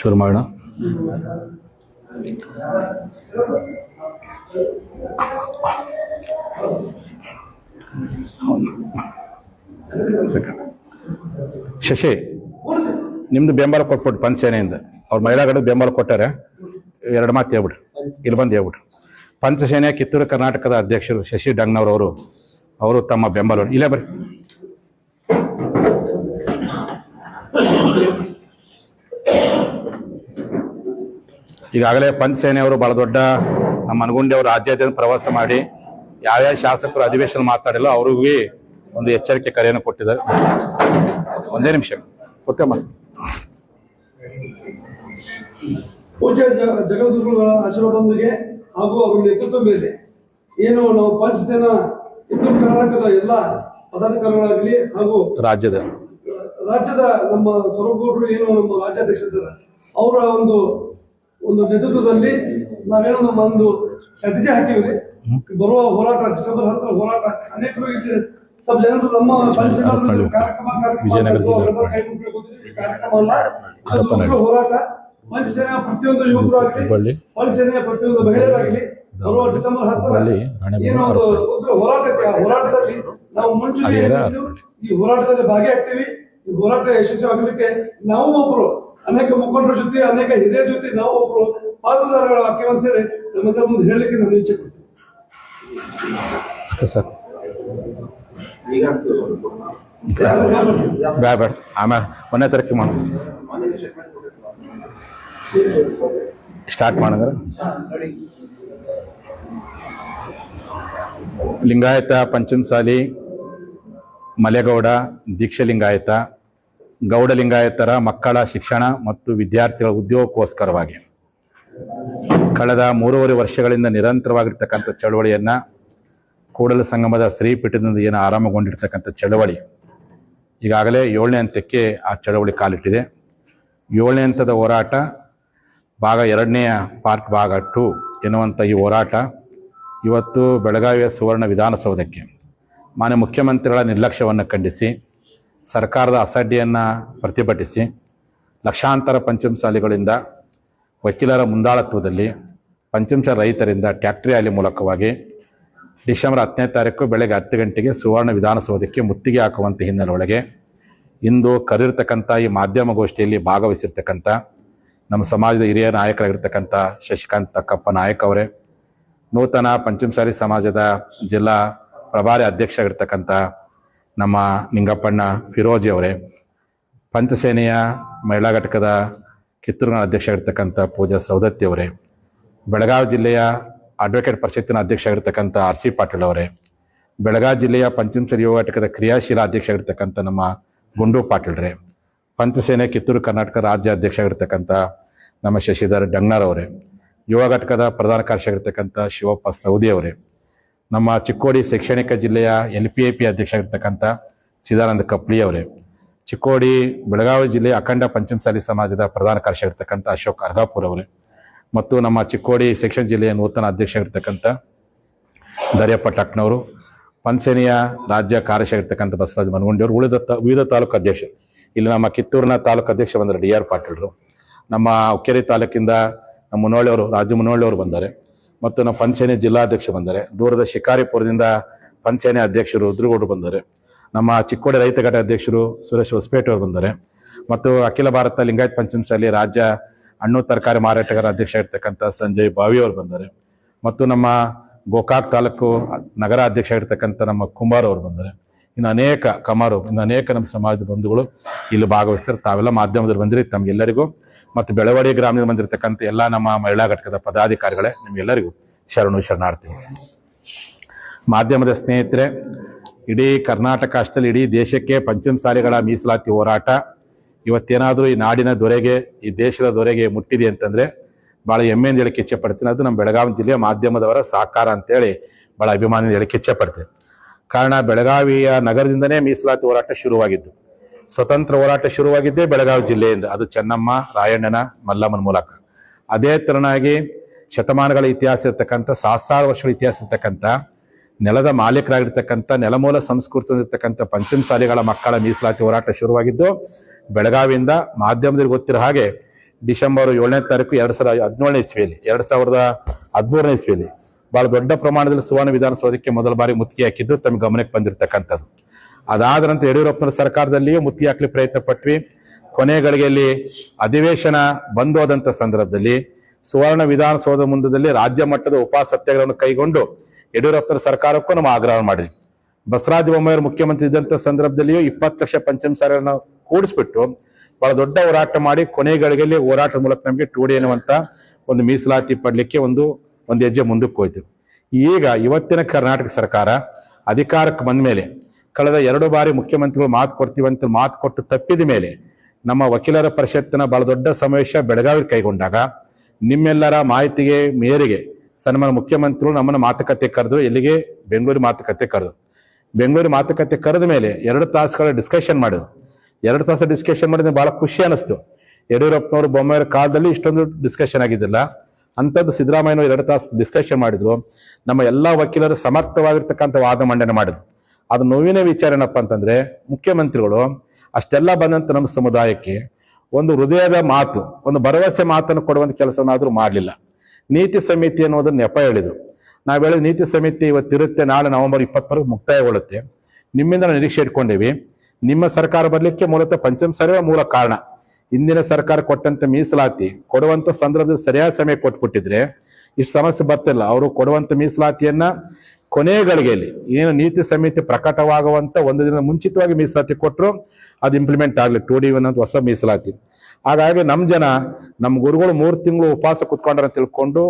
ಶುರು ಮಾಡೋಣ. ಶಶಿ, ನಿಮ್ದು ಬೆಂಬಲ ಕೊಟ್ಬಿಟ್ಟು ಪಂಚಸೇನೆಯಿಂದ ಅವ್ರ ಮಹಿಳಾಗಡ ಬೆಂಬಲ ಕೊಟ್ಟಾರೆ. ಎರಡು ಮಾತು ಹೇಳ್ಬಿಡ್ರಿ ಇಲ್ಲಿ ಬಂದು ಹೇಳ್ಬಿಡ್ರಿ ಪಂಚಸೇನೆ ಕಿತ್ತೂರು ಕರ್ನಾಟಕದ ಅಧ್ಯಕ್ಷರು ಶಶಿ ಡಂಗ್ನವ್ರವರು ಅವರು. ತಮ್ಮ ಬೆಂಬಲ ಇಲ್ಲೇ ಬರ್ರಿ. ಈಗಾಗಲೇ ಪಂಚಸೇನೆಯವರು ಬಹಳ ದೊಡ್ಡ ನಮ್ಮ ಅನಗುಂಡಿ ಅವರು ರಾಜ್ಯಾದ್ಯಂತ ಪ್ರವಾಸ ಮಾಡಿ ಯಾವ್ಯಾವ ಶಾಸಕರು ಅಧಿವೇಶನ ಮಾತಾಡಿಲ್ಲ ಅವ್ರಿಗೆ ಒಂದು ಎಚ್ಚರಿಕೆ ಕರೆಯನ್ನು ಕೊಟ್ಟಿದ್ದಾರೆ. ಒಂದೇ ನಿಮಿಷ. ಓಕೆ ಪೂಜ್ಯ ಜ- ಜಗದ್ಗುರುಗಳ ಆಶೀರ್ವಾದದೊಂದಿಗೆ ಹಾಗೂ ಅವರ ನೇತೃತ್ವ ಮೇಲೆ ಏನು ನಾವು ಪಂಚಸೇನ ಉತ್ತರ ಕರ್ನಾಟಕದ ಎಲ್ಲ ಪದಾಧಿಕಾರಿಗಳಾಗಲಿ ಹಾಗೂ ರಾಜ್ಯದ ರಾಜ್ಯದ ನಮ್ಮ ಸ್ವರೂಪಗೌಡರು ಏನು ನಮ್ಮ ರಾಜ್ಯಾಧ್ಯಕ್ಷರಿದ್ದಾರೆ. ಅವರ ಒಂದು ಒಂದು ನೇತೃತ್ವದಲ್ಲಿ ನಾವೇನೋ ನಮ್ಮ ಒಂದು ಸ್ಟ್ರಾಟಜಿ ಹಾಕಿವ್ರಿ. ಬರುವ ಹೋರಾಟ ಡಿಸೆಂಬರ್ ಹತ್ತರ ಹೋರಾಟ ಅನೇಕರು ಇಲ್ಲಿ ಸ್ವಲ್ಪ ಜನರು ನಮ್ಮ ಕಾರ್ಯಕ್ರಮ ಕಾರ್ಯಕ್ರಮ ಹೋರಾಟ. ಪಂಚಸೇನೆಯ ಪ್ರತಿಯೊಂದು ಯುವಕರು ಆಗಲಿ ಹುಬ್ಬಳ್ಳಿ. ಪಂಚಸೇನೆಯ ಪ್ರತಿಯೊಂದು ಮಹಿಳೆಯರಾಗಲಿ ಬರುವ ಡಿಸೆಂಬರ್ ಹತ್ತರ ಏನೋ ಒಂದು ಹೋರಾಟ ಹೋರಾಟದಲ್ಲಿ ನಾವು ಮುಂಚೂಣಿ? ಈ ಹೋರಾಟದಲ್ಲಿ ಭಾಗಿಯಾಗ್ತೀವಿ. ಈ ಹೋರಾಟ ಯಶಸ್ವಿ ಆಗಲಿಕ್ಕೆ ನಾವು ಒಬ್ರು ಅನೇಕ ಮುಖಂಡರ ಜೊತೆ ಅನೇಕ ಹಿರಿಯರ ಜೊತೆ ನಾವು ಒಬ್ರು ಪಾತ್ರಧಾರಗಳು ಅಂತ ಹೇಳಿ ತಮ್ಮೆಲ್ಲರ ಮುಂದೆ ಹೇಳಲಿಕ್ಕೆ ನಾನು ಇಚ್ಛೆ ಪಡ್ತೀನಿ. ಬೇಡ ಬೇಡ. ಆಮೇಲೆ ಒಂದನೇ ತಾರೀಕು ಮಾಡ ಸ್ಟಾರ್ಟ್ ಮಾಡಿದ್ರೆ ಲಿಂಗಾಯತ ಪಂಚಮಸಾಲಿ ಮಲೆಗೌಡ ದೀಕ್ಷೆ ಲಿಂಗಾಯತ ಗೌಡ ಲಿಂಗಾಯತರ ಮಕ್ಕಳ ಶಿಕ್ಷಣ ಮತ್ತು ವಿದ್ಯಾರ್ಥಿಗಳ ಉದ್ಯೋಗಕ್ಕೋಸ್ಕರವಾಗಿ ಕಳೆದ ಮೂರುವರೆ ವರ್ಷಗಳಿಂದ ನಿರಂತರವಾಗಿರ್ತಕ್ಕಂಥ ಚಳವಳಿಯನ್ನು ಕೂಡಲ ಸಂಗಮದ ಶ್ರೀಪೀಠದಿಂದ ಏನು ಆರಂಭಗೊಂಡಿರ್ತಕ್ಕಂಥ ಚಳವಳಿ. ಈಗಾಗಲೇ ಏಳನೇ ಹಂತಕ್ಕೆ ಆ ಚಳವಳಿ ಕಾಲಿಟ್ಟಿದೆ. ಏಳನೇ ಹಂತದ ಹೋರಾಟ ಭಾಗ ಎರಡನೆಯ ಪಾರ್ಟ್ ಭಾಗ ಟು ಎನ್ನುವಂಥ ಈ ಹೋರಾಟ ಇವತ್ತು ಬೆಳಗಾವಿಯ ಸುವರ್ಣ ವಿಧಾನಸೌಧಕ್ಕೆ ಮಾನ್ಯ ಮುಖ್ಯಮಂತ್ರಿಗಳ ನಿರ್ಲಕ್ಷ್ಯವನ್ನು ಖಂಡಿಸಿ ಸರ್ಕಾರದ ಅಸಡ್ಡೆಯನ್ನು ಪ್ರತಿಭಟಿಸಿ ಲಕ್ಷಾಂತರ ಪಂಚಮಸಾಲಿಗಳಿಂದ ವಕೀಲರ ಮುಂದಾಳತ್ವದಲ್ಲಿ ಪಂಚಮಶ ರೈತರಿಂದ ಟ್ಯಾಕ್ಟ್ರಿ ರ್ಯಾಲಿ ಮೂಲಕವಾಗಿ ಡಿಸೆಂಬರ್ ಹತ್ತನೇ ತಾರೀಕು ಬೆಳಗ್ಗೆ ಹತ್ತು ಗಂಟೆಗೆ ಸುವರ್ಣ ವಿಧಾನಸೌಧಕ್ಕೆ ಮುತ್ತಿಗೆ ಹಾಕುವಂಥ ಹಿನ್ನೆಲೆಯೊಳಗೆ ಇಂದು ಕರೆದಿರ್ತಕ್ಕಂಥ ಈ ಮಾಧ್ಯಮಗೋಷ್ಠಿಯಲ್ಲಿ ಭಾಗವಹಿಸಿರ್ತಕ್ಕಂಥ ನಮ್ಮ ಸಮಾಜದ ಹಿರಿಯ ನಾಯಕರಾಗಿರ್ತಕ್ಕಂಥ ಶಶಿಕಾಂತ್ ತಕ್ಕಪ್ಪ ನಾಯಕ್ ಅವರೇ, ನೂತನ ಪಂಚಮಸಾಲಿ ಸಮಾಜದ ಜಿಲ್ಲಾ ಪ್ರಭಾರಿ ಅಧ್ಯಕ್ಷರಾಗಿರ್ತಕ್ಕಂಥ ನಮ್ಮ ನಿಂಗಪ್ಪಣ್ಣ ಫಿರೋಜಿ ಅವರೇ. ಪಂಚಸೇನೆಯ ಮಹಿಳಾ ಘಟಕದ ಕಿತ್ತೂರಿನ ಅಧ್ಯಕ್ಷ ಆಗಿರ್ತಕ್ಕಂಥ ಪೂಜಾ ಸೌದತ್ತಿ ಅವರೇ. ಬೆಳಗಾವಿ ಜಿಲ್ಲೆಯ ಅಡ್ವೊಕೇಟ್ ಪರಿಷತ್ತಿನ ಅಧ್ಯಕ್ಷ ಆಗಿರ್ತಕ್ಕಂಥ ಆರ್ ಸಿ ಪಾಟೀಲ್ ಅವರೇ. ಬೆಳಗಾವಿ ಜಿಲ್ಲೆಯ ಪಂಚಮಸರಿ ಯುವ ಘಟಕದ ಕ್ರಿಯಾಶೀಲ ಅಧ್ಯಕ್ಷ ಆಗಿರ್ತಕ್ಕಂಥ ನಮ್ಮ ಗುಂಡು ಪಾಟೀಲ್ರೇ ಪಂಚಸೇನೆ ಕಿತ್ತೂರು ಕರ್ನಾಟಕ ರಾಜ್ಯ ಅಧ್ಯಕ್ಷ ಆಗಿರ್ತಕ್ಕಂಥ ನಮ್ಮ ಶಶಿಧರ್ ಡಂಗ್ನಾರ್ ಅವರೇ. ಯುವ ಘಟಕದ ಪ್ರಧಾನ ಕಾರ್ಯದರ್ಶಿ ಆಗಿರ್ತಕ್ಕಂಥ ಶಿವಪ್ಪ ಸೌದಿ ಅವರೇ. ನಮ್ಮ ಚಿಕ್ಕೋಡಿ ಶೈಕ್ಷಣಿಕ ಜಿಲ್ಲೆಯ ಎಲ್ ಪಿ ಎ ಪಿ ಅಧ್ಯಕ್ಷ ಆಗಿರ್ತಕ್ಕಂಥ ಚಿದಾನಂದ ಕಪ್ಲಿ ಅವರೇ. ಚಿಕ್ಕೋಡಿ, ಬೆಳಗಾವಿ ಜಿಲ್ಲೆಯ ಅಖಂಡ ಪಂಚಮಸಾಲಿ ಸಮಾಜದ ಪ್ರಧಾನ ಕಾರ್ಯ ಆಗಿರ್ತಕ್ಕಂಥ ಅಶೋಕ್ ಅರ್ಗಾಪುರ್ ಅವರೇ. ಮತ್ತು ನಮ್ಮ ಚಿಕ್ಕೋಡಿ ಸೆಕ್ಷನ್ ಜಿಲ್ಲೆಯ ನೂತನ ಅಧ್ಯಕ್ಷ ಆಗಿರ್ತಕ್ಕಂಥ ದರ್ಯಪ್ಪ ಟಕ್ನವರು ಪಂಚಸೇನೆಯ ರಾಜ್ಯ ಕಾರ್ಯದರ್ಶಿ ಆಗಿರ್ತಕ್ಕಂಥ ಬಸವರಾಜ ಮನಗುಂಡಿ ಅವರು, ಉಳಿದ ವಿವಿಧ ತಾಲೂಕು ಅಧ್ಯಕ್ಷ, ಇಲ್ಲಿ ನಮ್ಮ ಕಿತ್ತೂರಿನ ತಾಲೂಕು ಅಧ್ಯಕ್ಷ ಬಂದರೆ ಡಿ ಆರ್ ಪಾಟೀಲ್ರು ನಮ್ಮ ಉಕ್ಕೇರಿ ತಾಲೂಕಿಂದ ನಮ್ಮ ಮುನೋಳಿ ಅವರು, ರಾಜು ಅವರು ಬಂದ್ದಾರೆ ಮತ್ತು ನಮ್ಮ ಪಂಚಸೇನೆ ಜಿಲ್ಲಾಧ್ಯಕ್ಷ ಬಂದರೆ, ದೂರದ ಶಿಕಾರಿಪುರದಿಂದ ಪಂಚಸೇನೆ ಅಧ್ಯಕ್ಷರು ರುದ್ರಗೌಡರು ಬಂದರೆ, ನಮ್ಮ ಚಿಕ್ಕೋಡಿ ರೈತ ಘಟ ಅಧ್ಯಕ್ಷರು ಸುರೇಶ್ ಹೊಸಪೇಟೆ ಅವರು ಬಂದರೆ, ಮತ್ತು ಅಖಿಲ ಭಾರತ ಲಿಂಗಾಯತ್ ಪಂಚಮಸಾಲಿ ರಾಜ್ಯ ಹಣ್ಣು ತರಕಾರಿ ಮಾರಾಟಗಾರ ಅಧ್ಯಕ್ಷ ಇರ್ತಕ್ಕಂಥ ಸಂಜಯ್ ಭಾವಿ ಅವರು ಬಂದರೆ, ಮತ್ತು ನಮ್ಮ ಗೋಕಾಕ್ ತಾಲೂಕು ನಗರ ಅಧ್ಯಕ್ಷ ಆಗಿರ್ತಕ್ಕಂಥ ನಮ್ಮ ಕುಮಾರ್ ಅವರು ಬಂದರೆ. ಇನ್ನು ಅನೇಕ, ಕಮಾರು, ಇನ್ನು ಅನೇಕ ನಮ್ಮ ಸಮಾಜದ ಬಂಧುಗಳು ಇಲ್ಲಿ ಭಾಗವಹಿಸ್ತಾರೆ. ತಾವೆಲ್ಲ ಮಾಧ್ಯಮದಲ್ಲಿ ಬಂದಿರಿ, ತಮಗೆಲ್ಲರಿಗೂ ಮತ್ತು ಬೆಳವಡಿ ಗ್ರಾಮದಿಂದ ಬಂದಿರತಕ್ಕಂಥ ಎಲ್ಲ ನಮ್ಮ ಮಹಿಳಾ ಘಟಕದ ಪದಾಧಿಕಾರಿಗಳೇ ನಿಮ್ಗೆಲ್ಲರಿಗೂ ಶರಣು ಶರಣಾರ್ಥಿ ಮಾಧ್ಯಮದ ಸ್ನೇಹಿತರೆ, ಇಡೀ ಕರ್ನಾಟಕ ಅಷ್ಟಲ್ಲಿ ಇಡೀ ದೇಶಕ್ಕೆ ಪಂಚಮಸಾಲಿಗಳ ಮೀಸಲಾತಿ ಹೋರಾಟ ಇವತ್ತೇನಾದರೂ ಈ ನಾಡಿನ ದೊರೆಗೆ, ಈ ದೇಶದ ದೊರೆಗೆ ಮುಟ್ಟಿದೆ ಅಂತಂದರೆ ಭಾಳ ಹೆಮ್ಮೆಯಿಂದ ಹೇಳಕ್ಕೆ ಇಚ್ಛೆ ಪಡ್ತೀನಿ. ಅದು ನಮ್ಮ ಬೆಳಗಾವಿ ಜಿಲ್ಲೆಯ ಮಾಧ್ಯಮದವರ ಸಾಕಾರ ಅಂತೇಳಿ ಭಾಳ ಅಭಿಮಾನದಿಂದ ಹೇಳಕ್ಕೆ ಇಚ್ಛೆ ಪಡ್ತೀನಿ. ಕಾರಣ, ಬೆಳಗಾವಿಯ ನಗರದಿಂದನೇ ಮೀಸಲಾತಿ ಹೋರಾಟ ಶುರುವಾಗಿದ್ದು. ಸ್ವತಂತ್ರ ಹೋರಾಟ ಶುರುವಾಗಿದ್ದೇ ಬೆಳಗಾವಿ ಜಿಲ್ಲೆಯಿಂದ. ಅದು ಚೆನ್ನಮ್ಮ, ರಾಯಣ್ಣನ, ಮಲ್ಲಮ್ಮನ ಮೂಲಕ. ಅದೇ ತರನಾಗಿ ಶತಮಾನಗಳ ಇತಿಹಾಸ ಇರತಕ್ಕಂಥ ಸಹಸ್ರಾರು ವರ್ಷಗಳ ಇತಿಹಾಸ ಇರ್ತಕ್ಕಂಥ, ನೆಲದ ಮಾಲೀಕರಾಗಿರ್ತಕ್ಕಂಥ, ನೆಲಮೂಲ ಸಂಸ್ಕೃತಿ ಪಂಚಮ ಪಂಚಮಸಾಲಿಗಳ ಮಕ್ಕಳ ಮೀಸಲಾತಿ ಹೋರಾಟ ಶುರುವಾಗಿದ್ದು, ಬೆಳಗಾವಿಯಿಂದ ಮಾಧ್ಯಮದಲ್ಲಿ ಗೊತ್ತಿರೋ ಹಾಗೆ ಡಿಸೆಂಬರ್ ಏಳನೇ ತಾರೀಕು ಎರಡು ಸಾವಿರದ ಹದಿನೇಳನೇ ಇಸ್ವಿಯಲ್ಲಿ, ಎರಡು ಸಾವಿರದ ಹದಿಮೂರನೇ ಇಸ್ವಿಯಲ್ಲಿ. ಬಹಳ ದೊಡ್ಡ ಪ್ರಮಾಣದಲ್ಲಿ ಸುವರ್ಣ ವಿಧಾನಸೌಧಕ್ಕೆ ಮೊದಲ ಬಾರಿ ಮುತ್ತಿಗೆ ಹಾಕಿದ್ದು ತಮ್ಮ ಗಮನಕ್ಕೆ ಬಂದಿರತಕ್ಕಂಥದ್ದು. ಅದಾದ ನಂತರ ಯಡಿಯೂರಪ್ಪನ ಸರ್ಕಾರದಲ್ಲಿಯೂ ಮುತ್ತಿ ಹಾಕ್ಲಿಕ್ಕೆ ಪ್ರಯತ್ನ ಪಟ್ವಿ ಕೊನೆ ಗಳಿಗೆಯಲ್ಲಿ ಅಧಿವೇಶನ ಬಂದೋದಂಥ ಸಂದರ್ಭದಲ್ಲಿ ಸುವರ್ಣ ವಿಧಾನಸೌಧ ಮುಂದದಲ್ಲಿ ರಾಜ್ಯ ಮಟ್ಟದ ಉಪ ಸತ್ಯಾಗ್ರಹವನ್ನು ಕೈಗೊಂಡು ಯಡಿಯೂರಪ್ಪನ ಸರ್ಕಾರಕ್ಕೂ ನಾವು ಆಗ್ರಹ ಮಾಡಿದ್ವಿ. ಬಸವರಾಜ ಬೊಮ್ಮಾಯಿಯವರು ಮುಖ್ಯಮಂತ್ರಿ ಇದ್ದಂತ ಸಂದರ್ಭದಲ್ಲಿಯೂ ಇಪ್ಪತ್ತು ಲಕ್ಷ ಪಂಚಮಸಾಲಿಗಳನ್ನ ಕೂಡಿಸ್ಬಿಟ್ಟು ಬಹಳ ದೊಡ್ಡ ಹೋರಾಟ ಮಾಡಿ ಕೊನೆ ಗಳಿಗೆಯಲ್ಲಿ ಹೋರಾಟದ ಮೂಲಕ ನಮಗೆ ಟೂಡಿ ಎನ್ನುವಂತ ಒಂದು ಮೀಸಲಾತಿ ಪಡಲಿಕ್ಕೆ ಒಂದು ಒಂದು ಹೆಜ್ಜೆ ಮುಂದಕ್ಕೆ ಹೋಯ್ತು. ಈಗ ಇವತ್ತಿನ ಕರ್ನಾಟಕ ಸರ್ಕಾರ ಅಧಿಕಾರಕ್ಕೆ ಬಂದ ಮೇಲೆ ಕಳೆದ ಎರಡು ಬಾರಿ ಮುಖ್ಯಮಂತ್ರಿಗಳು ಮಾತು ಕೊಡ್ತೀವಂತ ಮಾತು ಕೊಟ್ಟು ತಪ್ಪಿದ ಮೇಲೆ ನಮ್ಮ ವಕೀಲರ ಪರಿಷತ್ತಿನ ಬಹಳ ದೊಡ್ಡ ಸಮಾವೇಶ ಬೆಳಗಾವಿ ಕೈಗೊಂಡಾಗ ನಿಮ್ಮೆಲ್ಲರ ಮಾಹಿತಿಗೆ ಮೇರೆಗೆ ಸನ್ಮಾನ ಮುಖ್ಯಮಂತ್ರಿಗಳು ನಮ್ಮನ್ನ ಮಾತುಕತೆ ಕರೆದ್ರು. ಎಲ್ಲಿಗೆ? ಬೆಂಗಳೂರು ಮಾತುಕತೆ ಕರೆದು ಬೆಂಗಳೂರು ಮಾತುಕತೆ ಕರೆದ ಮೇಲೆ ಎರಡು ತಾಸುಗಳ ಡಿಸ್ಕಷನ್ ಮಾಡಿದ್ರು. ಎರಡು ತಾಸು ಡಿಸ್ಕಷನ್ ಮಾಡಿದ್ರೆ ಬಹಳ ಖುಷಿ ಅನಿಸ್ತು. ಯಡಿಯೂರಪ್ಪನವರು ಬೊಮ್ಮೆಯವರ ಕಾಲದಲ್ಲಿ ಇಷ್ಟೊಂದು ಡಿಸ್ಕಷನ್ ಆಗಿದ್ದಿಲ್ಲ. ಅಂಥದ್ದು ಸಿದ್ದರಾಮಯ್ಯನವರು ಎರಡು ತಾಸು ಡಿಸ್ಕಷನ್ ಮಾಡಿದ್ರು. ನಮ್ಮ ಎಲ್ಲ ವಕೀಲರು ಸಮರ್ಥವಾಗಿರ್ತಕ್ಕಂಥ ವಾದ ಮಂಡನೆ ಮಾಡಿದ್ರು. ಅದು ನೋವಿನ ವಿಚಾರ ಏನಪ್ಪ ಅಂತಂದ್ರೆ ಮುಖ್ಯಮಂತ್ರಿಗಳು, ಅಷ್ಟೆಲ್ಲ ಬಂದಂತ ನಮ್ಮ ಸಮುದಾಯಕ್ಕೆ ಒಂದು ಹೃದಯದ ಮಾತು, ಒಂದು ಭರವಸೆ ಮಾತನ್ನು ಕೊಡುವಂತ ಕೆಲಸವನ್ನಾದ್ರೂ ಮಾಡಲಿಲ್ಲ. ನೀತಿ ಸಮಿತಿ ಅನ್ನೋದನ್ನ ನೆಪ ಹೇಳಿದ್ರು. ನಾವು ಹೇಳಿದ ನೀತಿ ಸಮಿತಿ ಇವತ್ತಿರುತ್ತೆ ನಾಳೆ ನವೆಂಬರ್ ಇಪ್ಪತ್ತವರೆಗೆ ಮುಕ್ತಾಯಗೊಳ್ಳುತ್ತೆ. ನಿಮ್ಮಿಂದ ನಾವು ನಿರೀಕ್ಷೆ ಇಟ್ಕೊಂಡೇವಿ. ನಿಮ್ಮ ಸರ್ಕಾರ ಬರಲಿಕ್ಕೆ ಮೂಲತಃ ಪಂಚಮ ಸರ್ವೆ ಮೂಲ ಕಾರಣ. ಇಂದಿನ ಸರ್ಕಾರ ಕೊಟ್ಟಂತ ಮೀಸಲಾತಿ, ಕೊಡುವಂತ ಸಂದರ್ಭದಲ್ಲಿ ಸರಿಯಾದ ಸಮಯ ಕೊಟ್ಬಿಟ್ಟಿದ್ರೆ ಇಷ್ಟು ಸಮಸ್ಯೆ ಬರ್ತಿಲ್ಲ. ಅವರು ಕೊಡುವಂತ ಮೀಸಲಾತಿಯನ್ನ ಕೊನೆ ಗಳಿಗೆಯಲ್ಲಿ ಏನು ನೀತಿ ಸಮಿತಿ ಪ್ರಕಟವಾಗುವಂತ ಒಂದು ದಿನ ಮುಂಚಿತವಾಗಿ ಮೀಸಲಾತಿ ಕೊಟ್ಟರು ಅದು ಇಂಪ್ಲಿಮೆಂಟ್ ಆಗಲಿ ಟು ಡಿ ಅನ್ನೋದು ಹೊಸ ಮೀಸಲಾತಿ. ಹಾಗಾಗಿ ನಮ್ಮ ಜನ ನಮ್ಮ ಗುರುಗಳು ಮೂರು ತಿಂಗಳು ಉಪವಾಸ ಕುತ್ಕೊಂಡ್ರ ಅಂತ ತಿಳ್ಕೊಂಡು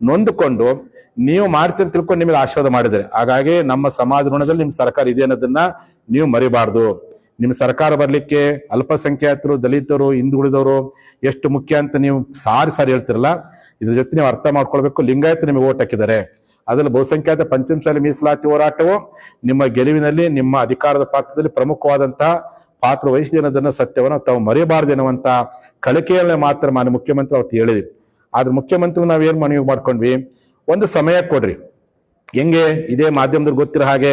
ನೊಂದುಕೊಂಡು ನೀವು ಮಾಡ್ತೀರಿ ತಿಳ್ಕೊಂಡು ನಿಮಗೆ ಆಶೀರ್ವಾದ ಮಾಡಿದರೆ ಹಾಗಾಗಿ ನಮ್ಮ ಸಮಾಜ ಋಣದಲ್ಲಿ ನಿಮ್ಮ ಸರ್ಕಾರ ಇದೆ ಅನ್ನೋದನ್ನ ನೀವು ಮರಿಬಾರ್ದು. ನಿಮ್ಮ ಸರ್ಕಾರ ಬರಲಿಕ್ಕೆ ಅಲ್ಪಸಂಖ್ಯಾತರು, ದಲಿತರು ಹಿಂದುಳಿದವರು ಎಷ್ಟು ಮುಖ್ಯ ಅಂತ ನೀವು ಸಾರಿ ಸಾರಿ ಹೇಳ್ತಿರಲ್ಲ, ಇದ್ರ ಜೊತೆ ನೀವು ಅರ್ಥ ಮಾಡ್ಕೊಳ್ಬೇಕು ಲಿಂಗಾಯತ ನಿಮಗೆ ಓಟ್ ಹಾಕಿದ್ದಾರೆ. ಅದ್ರಲ್ಲಿ ಬಹುಸಂಖ್ಯಾತ ಪಂಚಮಸಾಲಿ ಮೀಸಲಾತಿ ಹೋರಾಟವು ನಿಮ್ಮ ಗೆಲುವಿನಲ್ಲಿ, ನಿಮ್ಮ ಅಧಿಕಾರದ ಪಾತ್ರದಲ್ಲಿ ಪ್ರಮುಖವಾದಂತಹ ಪಾತ್ರ ವಹಿಸಿದೆ ಅನ್ನೋದನ್ನ ಸತ್ಯವನ್ನು ತಾವು ಮರೆಯಬಾರದು ಎನ್ನುವಂತ ಕಳಿಕೆಯಲ್ಲೇ ಮಾತ್ರ ಮಾನ್ಯ ಮುಖ್ಯಮಂತ್ರಿ ಅವತ್ತು ಹೇಳಿದ್ವಿ ಆದ್ರೆ ಮುಖ್ಯಮಂತ್ರಿ ನಾವು ಏನ್ ಮನವಿ ಮಾಡ್ಕೊಂಡ್ವಿ? ಒಂದು ಸಮಯ ಕೊಡ್ರಿ. ಹೆಂಗೆ? ಇದೇ ಮಾಧ್ಯಮದಲ್ಲಿ ಗೊತ್ತಿರೋ ಹಾಗೆ